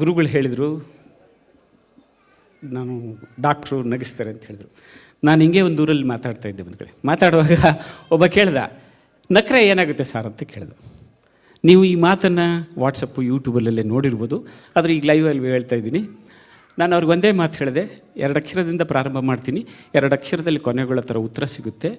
ಗುರುಗಳು ಹೇಳಿದರು, ನಾನು ಡಾಕ್ಟ್ರು ನಗಿಸ್ತಾರೆ ಅಂತ ಹೇಳಿದರು. ನಾನು ಹಿಂಗೆ ಒಂದು ಊರಲ್ಲಿ ಮಾತಾಡ್ತಾ ಇದ್ದೆ ಒಂದು ಮಾತಾಡುವಾಗ ಒಬ್ಬ ಕೇಳ್ದ, ನಕ್ರೆ ಏನಾಗುತ್ತೆ ಸರ್? ಅಂತ ಕೇಳ್ದ. ನೀವು ಈ ಮಾತನ್ನು ವಾಟ್ಸಪ್ಪು ಯೂಟ್ಯೂಬಲ್ಲೇ ನೋಡಿರ್ಬೋದು. ಆದರೆ ಈಗ ಲೈವಲ್ಲಿ ಹೇಳ್ತಾ ಇದ್ದೀನಿ. ನಾನು ಅವ್ರಿಗೆ ಒಂದೇ ಮಾತು ಹೇಳಿದೆ, ಎರಡು ಅಕ್ಷರದಿಂದ ಪ್ರಾರಂಭ ಮಾಡ್ತೀನಿ. ಎರಡು ಅಕ್ಷರದಲ್ಲಿ ಕೊನೆಗಳ ಥರ ಉತ್ತರ ಸಿಗುತ್ತೆ.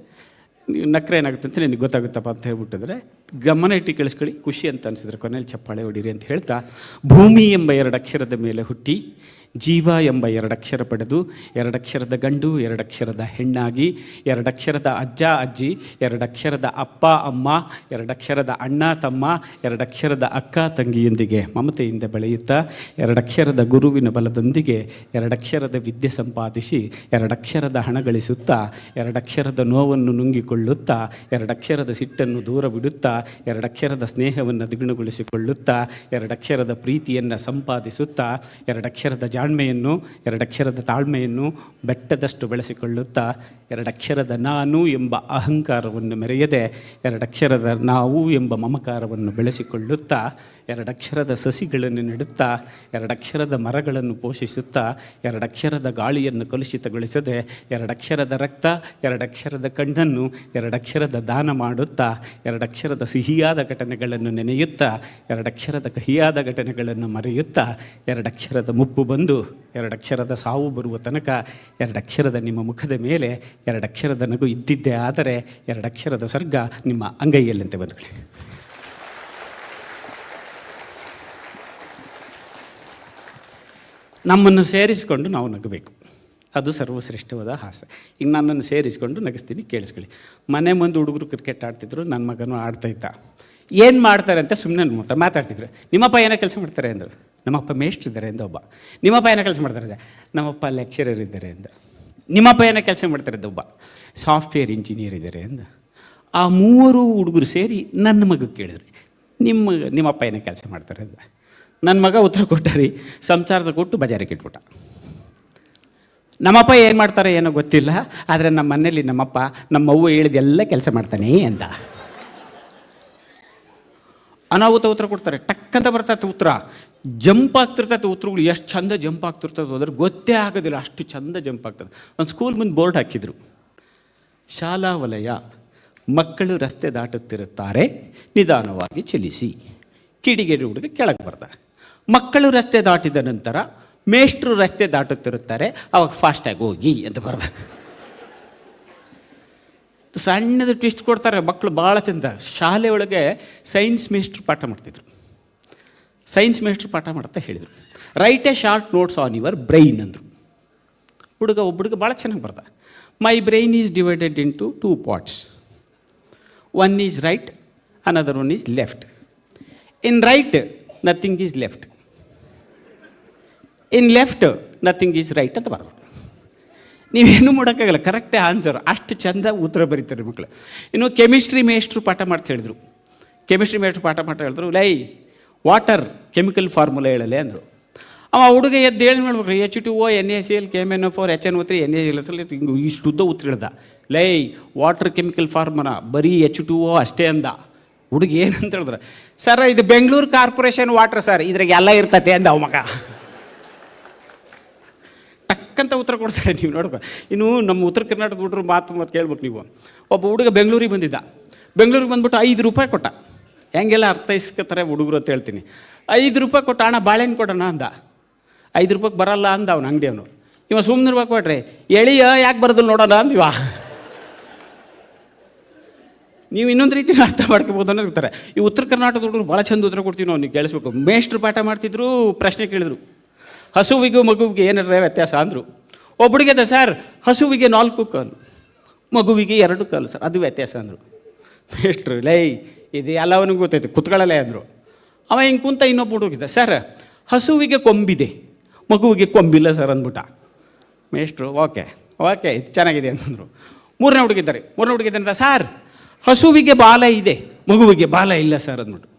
ನೀವು ನಕ್ರೆ ಏನಾಗುತ್ತೆ ಅಂತ ನಿನಗೆ ಗೊತ್ತಾಗುತ್ತಪ್ಪ ಅಂತ ಹೇಳ್ಬಿಟ್ಟಿದ್ರೆ, ಗಮನ ಇಟ್ಟು ಕೇಳಿಸ್ಕೊಳ್ಳಿ, ಖುಷಿ ಅಂತ ಅನಿಸಿದ್ರೆ ಕೊನೆಯಲ್ಲಿ ಚಪ್ಪಾಳೆ ಹೊಡೀರಿ ಅಂತ ಹೇಳ್ತಾ, ಭೂಮಿ ಎಂಬ ಎರಡು ಅಕ್ಷರದ ಮೇಲೆ ಹುಟ್ಟಿ ಜೀವ ಎಂಬ ಎರಡಕ್ಷರ ಪಡೆದು, ಎರಡಕ್ಷರದ ಗಂಡು, ಎರಡಕ್ಷರದ ಹೆಣ್ಣಾಗಿ, ಎರಡಕ್ಷರದ ಅಜ್ಜ, ಅಜ್ಜಿ, ಎರಡಕ್ಷರದ ಅಪ್ಪ, ಅಮ್ಮ, ಎರಡಕ್ಷರದ ಅಣ್ಣ, ತಮ್ಮ, ಎರಡಕ್ಷರದ ಅಕ್ಕ ತಂಗಿಯೊಂದಿಗೆ ಮಮತೆಯಿಂದ ಬೆಳೆಯುತ್ತಾ, ಎರಡಕ್ಷರದ ಗುರುವಿನ ಬಲದೊಂದಿಗೆ ಎರಡಕ್ಷರದ ವಿದ್ಯೆ ಸಂಪಾದಿಸಿ, ಎರಡಕ್ಷರದ ಹಣ ಗಳಿಸುತ್ತಾ, ಎರಡಕ್ಷರದ ನೋವನ್ನು ನುಂಗಿಕೊಳ್ಳುತ್ತಾ, ಎರಡಕ್ಷರದ ಸಿಟ್ಟನ್ನು ದೂರವಿಡುತ್ತಾ, ಎರಡಕ್ಷರದ ಸ್ನೇಹವನ್ನು ದ್ವಿಗುಣಗೊಳಿಸಿಕೊಳ್ಳುತ್ತಾ, ಎರಡಕ್ಷರದ ಪ್ರೀತಿಯನ್ನು ಸಂಪಾದಿಸುತ್ತಾ, ಎರಡಕ್ಷರದ ಜಾಣ್ಮೆಯನ್ನು ಎರಡಕ್ಷರದ ತಾಳ್ಮೆಯನ್ನು ಬೆಟ್ಟದಷ್ಟು ಬೆಳೆಸಿಕೊಳ್ಳುತ್ತಾ, ಎರಡಕ್ಷರದ ನಾನು ಎಂಬ ಅಹಂಕಾರವನ್ನು ಮೆರೆಯದೆ, ಎರಡಕ್ಷರದ ನಾವು ಎಂಬ ಮಮಕಾರವನ್ನು ಬೆಳೆಸಿಕೊಳ್ಳುತ್ತಾ ಎರಡಕ್ಷರದ ಸಸಿಗಳನ್ನು ನೆಡುತ್ತಾ, ಎರಡಕ್ಷರದ ಮರಗಳನ್ನು ಪೋಷಿಸುತ್ತಾ, ಎರಡಕ್ಷರದ ಗಾಳಿಯನ್ನು ಕಲುಷಿತಗೊಳಿಸದೆ, ಎರಡಕ್ಷರದ ರಕ್ತ, ಎರಡಕ್ಷರದ ಕಣ್ಣನ್ನು, ಎರಡಕ್ಷರದ ದಾನ ಮಾಡುತ್ತಾ, ಎರಡಕ್ಷರದ ಸಿಹಿಯಾದ ಘಟನೆಗಳನ್ನು ನೆನೆಯುತ್ತಾ, ಎರಡಕ್ಷರದ ಕಹಿಯಾದ ಘಟನೆಗಳನ್ನು ಮರೆಯುತ್ತಾ, ಎರಡಕ್ಷರದ ಮುಪ್ಪು ಬಂದು, ಎರಡಕ್ಷರದ ಸಾವು ಬರುವ ತನಕ, ಎರಡಕ್ಷರದ ನಿಮ್ಮ ಮುಖದ ಮೇಲೆ, ಎರಡಕ್ಷರದ ನಗು ಇದ್ದಿದ್ದೇ ಆದರೆ, ಎರಡಕ್ಷರದ ಸ್ವರ್ಗ ನಿಮ್ಮ ಅಂಗೈಯಲ್ಲಂತೆ ಬಂದುಕೊಳ್ಳಿ ನಮ್ಮನ್ನು ಸೇರಿಸಿಕೊಂಡು ನಾವು ನಗಬೇಕು. ಅದು ಸರ್ವಶ್ರೇಷ್ಠವಾದ ಹಾಸ್ಯ ಈಗ ನನ್ನನ್ನು ಸೇರಿಸಿಕೊಂಡು ನಗಿಸ್ತೀನಿ, ಕೇಳಿಸ್ಕೊಳ್ಳಿ. ಮನೆ ಮುಂದೆ ಹುಡುಗರು ಕ್ರಿಕೆಟ್ ಆಡ್ತಿದ್ರು ನನ್ನ ಮಗನೂ ಆಡ್ತಾ ಇದ್ದ. ಏನು ಮಾಡ್ತಾರೆ ಅಂತ ಸುಮ್ಮನೆ ನೋಡ್ತಾರೆ ಮಾತಾಡ್ತಿದ್ರು. ನಿಮ್ಮಪ್ಪ ಏನೋ ಕೆಲಸ ಮಾಡ್ತಾರೆ ಅಂದರು. ನಮ್ಮಪ್ಪ ಮೇಷ್ಟ್ರ್ ಇದ್ದಾರೆ ಅಂದ ಒಬ್ಬ. ನಿಮ್ಮಪ್ಪ ಏನೋ ಕೆಲಸ ಮಾಡ್ತಾರೆ ಅಂದೆ. ನಮ್ಮಪ್ಪ ಲೆಕ್ಚರರ್ ಇದ್ದಾರೆ ಅಂದ. ನಿಮ್ಮಪ್ಪ ಏನೋ ಕೆಲಸ ಮಾಡ್ತಾರೆ ಅಂದ ಒಬ್ಬ. ಸಾಫ್ಟ್ವೇರ್ ಇಂಜಿನಿಯರ್ ಇದ್ದಾರೆ ಅಂದ. ಆ ಮೂವರು ಹುಡುಗರು ಸೇರಿ ನನ್ನ ಮಗಕ್ಕೆ ಕೇಳಿದ್ರು. ನಿಮ್ಮ ನಿಮ್ಮಪ್ಪ ಏನೋ ಕೆಲಸ ಮಾಡ್ತಾರೆ ಅಂದ. ನನ್ನ ಮಗ ಉತ್ತರ ಕೊಟ್ಟ ರೀ, ಸಂಸಾರದ ಕೊಟ್ಟು ಬಜಾರಿಗೆ ಇಟ್ಬಿಟ್ಟ. ನಮ್ಮಪ್ಪ ಏನು ಮಾಡ್ತಾರೆ ಏನೋ ಗೊತ್ತಿಲ್ಲ, ಆದರೆ ನಮ್ಮ ಮನೆಯಲ್ಲಿ ನಮ್ಮಪ್ಪ, ನಮ್ಮ ಅವ್ವ ಹೇಳಿದೆಲ್ಲ ಕೆಲಸ ಮಾಡ್ತಾನೆ ಅಂತ. ಅನಾಹುತ ಉತ್ತರ ಕೊಡ್ತಾರೆ, ಟಕ್ಕಂತ ಬರ್ತೈತೆ ಉತ್ತರ. ಜಂಪ್ ಆಗ್ತಿರ್ತೈತೆ ಉತ್ತರಗಳು, ಎಷ್ಟು ಚಂದ ಜಂಪ್ ಆಗ್ತಿರ್ತದೆ ಅದ್ರ ಗೊತ್ತೇ ಆಗೋದಿಲ್ಲ, ಅಷ್ಟು ಚಂದ ಜಂಪ್ ಆಗ್ತದೆ. ಒಂದು ಸ್ಕೂಲ್ ಮುಂದೆ ಬೋರ್ಡ್ ಹಾಕಿದ್ರು. ಶಾಲಾ ವಲಯ, ಮಕ್ಕಳು ರಸ್ತೆ ದಾಟುತ್ತಿರುತ್ತಾರೆ, ನಿಧಾನವಾಗಿ ಚಲಿಸಿ. ಕಿಡಿಗೇಡಿ ಹುಡುಗ ಕೆಳಗೆ ಬರ್ದ. ಮಕ್ಕಳು ರಸ್ತೆ ದಾಟಿದ ನಂತರ ಮೇಷ್ಟ್ರು ರಸ್ತೆ ದಾಟುತ್ತಿರುತ್ತಾರೆ, ಅವಾಗ ಫಾಸ್ಟಾಗಿ ಹೋಗಿ ಅಂತ ಬರ್ದ. ಸಣ್ಣದು ಟ್ವಿಸ್ಟ್ ಕೊಡ್ತಾರೆ ಮಕ್ಕಳು ಭಾಳ ಚಂದ. ಶಾಲೆ ಒಳಗೆ ಸೈನ್ಸ್ ಮೇಸ್ಟ್ರು ಪಾಠ ಮಾಡ್ತಿದ್ರು. ಸೈನ್ಸ್ ಮೇಸ್ಟ್ರು ಪಾಠ ಮಾಡ್ತಾ ಹೇಳಿದರು. Write a short notes on your brain ಅಂದರು. ಹುಡುಗ ಒಬ್ಬ ಭಾಳ ಚೆನ್ನಾಗಿ ಬರ್ದ. My brain is divided to two parts one is right another one is left in right nothing is left in left nothing is right ಅಂತ ಬರ್ಬೋದು ನೀವೇನು ಮಾಡೋಕ್ಕಾಗಲ್ಲ ಕರೆಕ್ಟೇ ಆನ್ಸರ್ ಅಷ್ಟು ಚಂದ ಉತ್ತರ ಬರೀತಾರೆ ಮಕ್ಕಳು ಇನ್ನು ಕೆಮಿಸ್ಟ್ರಿ ಮೇಷ್ಟ್ರು ಪಾಠ ಮಾಡ್ತಾ ಹೇಳಿದ್ರು. ಕೆಮಿಸ್ಟ್ರಿ ಮೇಷ್ಟ್ರು ಪಾಠ ಮಾಡ್ತಾ ಹೇಳಿದ್ರು, ಲೈ ವಾಟರ್ ಕೆಮಿಕಲ್ ಫಾರ್ಮುಲಾ ಹೇಳಲೆ ಅಂದರು. ಅವ ಹುಡುಗ ಎದ್ದು ಹೇಳಿ ಮಾಡ್ಬೇಕು H two O N A C L K M N or H N O three N A ಹಿಂಗೆ ಇಷ್ಟು ಉದ್ದ ಉತ್ತರ ಹೇಳ್ದ. ಲೈ ವಾಟರ್ ಕೆಮಿಕಲ್ ಫಾರ್ಮುಲಾ ಬರೀ ಎಚ್ ಟು ಓ ಅಷ್ಟೇ ಅಂದ. ಹುಡುಗ ಏನಂತ ಹೇಳಿದ್ರೆ. ಸರ್, ಇದು ಬೆಂಗಳೂರು ಕಾರ್ಪೊರೇಷನ್ ವಾಟರ್ ಸರ್ ಇದ್ರಾಗ ಎಲ್ಲ ಇರ್ತತೆ ಅಂದ ಅವ ಮಗ. ಟಕ್ಕಂತ ಉತ್ತರ ಕೊಡ್ತಾರೆ. ನೀವು ನೋಡ್ಬೇಕು ಇನ್ನು ನಮ್ಮ ಉತ್ತರ ಕರ್ನಾಟಕದ ಹುಡುಗರು ಮಾತು ಮತ್ತು ಕೇಳ್ಬೇಕು ನೀವು. ಒಬ್ಬ ಹುಡುಗ ಬೆಂಗಳೂರಿಗೆ ಬಂದಿದ್ದ. ಬೆಂಗಳೂರಿಗೆ ಬಂದ್ಬಿಟ್ಟು ಐದು ರೂಪಾಯಿ ಕೊಟ್ಟ. ಹೆಂಗೆಲ್ಲ ಅರ್ಥೈಸ್ಕೋತಾರೆ ಹುಡುಗರು ಅಂತ ಹೇಳ್ತೀನಿ. ಐದು ರೂಪಾಯಿ ಕೊಟ್ಟ ಹಣ ಬಾಳೆಹಣ್ಣು ಕೊಡೋಣ ಅಂದ. ಐದು ರೂಪಾಯಿಗೆ ಬರಲ್ಲ ಅಂದ ಅವನು ಅಂಗಡಿಯವನು ಇವ ಸುಮ್ಮನೆ ರೂಪಾಯಿ ಕೊಡ್ರಿ ಎಳಿಯ, ಯಾಕೆ ಬರೋದಿಲ್ಲ ನೋಡೋಣ ಅಂದಿವ ನೀವು ಇನ್ನೊಂದು ರೀತಿ ಅರ್ಥ ಮಾಡ್ಕೋಬೋದು ಅನ್ನೋದು ಇರ್ತಾರೆ. ಈ ಉತ್ತರ ಕರ್ನಾಟಕದ ಹುಡುಗರು ಭಾಳ ಚಂದ ಉತ್ತರ ಕೊಡ್ತೀವಿ ನಾವು, ನೀವು ಕೇಳಿಸ್ಬೇಕು. ಮೇಷ್ಟ್ರು ಪಾಠ ಮಾಡ್ತಿದ್ರು, ಪ್ರಶ್ನೆ ಕೇಳಿದ್ರು. ಹಸುವಿಗೂ ಮಗುವಿಗೆ ಏನಾರ ವ್ಯತ್ಯಾಸ ಅಂದರು. ಒಬ್ಬಳಿಗೆ ಸರ್, ಹಸುವಿಗೆ ನಾಲ್ಕು ಕಾಲು, ಮಗುವಿಗೆ ಎರಡು ಕಾಲು ಸರ್. ಅದು ವ್ಯತ್ಯಾಸ ಅಂದರು. ಮೇಷ್ಟ್ರು, ಲೈ, ಇದು ಎಲ್ಲವನಿಗೂ ಗೊತ್ತೈತೆ, ಕುತ್ಕೊಳ್ಳಲೇ ಅಂದರು. ಅವ ಹಿಂಗೆ ಕುಂತ ಇನ್ನೊಬ್ಬ ಹುಡುಗಿದ ಸರ್, ಹಸುವಿಗೆ ಕೊಂಬಿದೆ, ಮಗುವಿಗೆ ಕೊಂಬಿಲ್ಲ ಸರ್ ಅಂದ್ಬಿಟ್ಟ. ಮೇಷ್ಟ್ರು, ಓಕೆ ಓಕೆ, ಇದು ಚೆನ್ನಾಗಿದೆ ಅಂತಂದರು ಮೂರನೇ ಹುಡುಗಿದ್ದಾರೆ ಮೂರನೇ ಹುಡುಗಿದ್ದಾರೆ ಸರ್, ಹಸುವಿಗೆ ಬಾಲ ಇದೆ, ಮಗುವಿಗೆ ಬಾಲ ಇಲ್ಲ ಸರ್ ಅಂದ್ಬಿಟ್ಟು.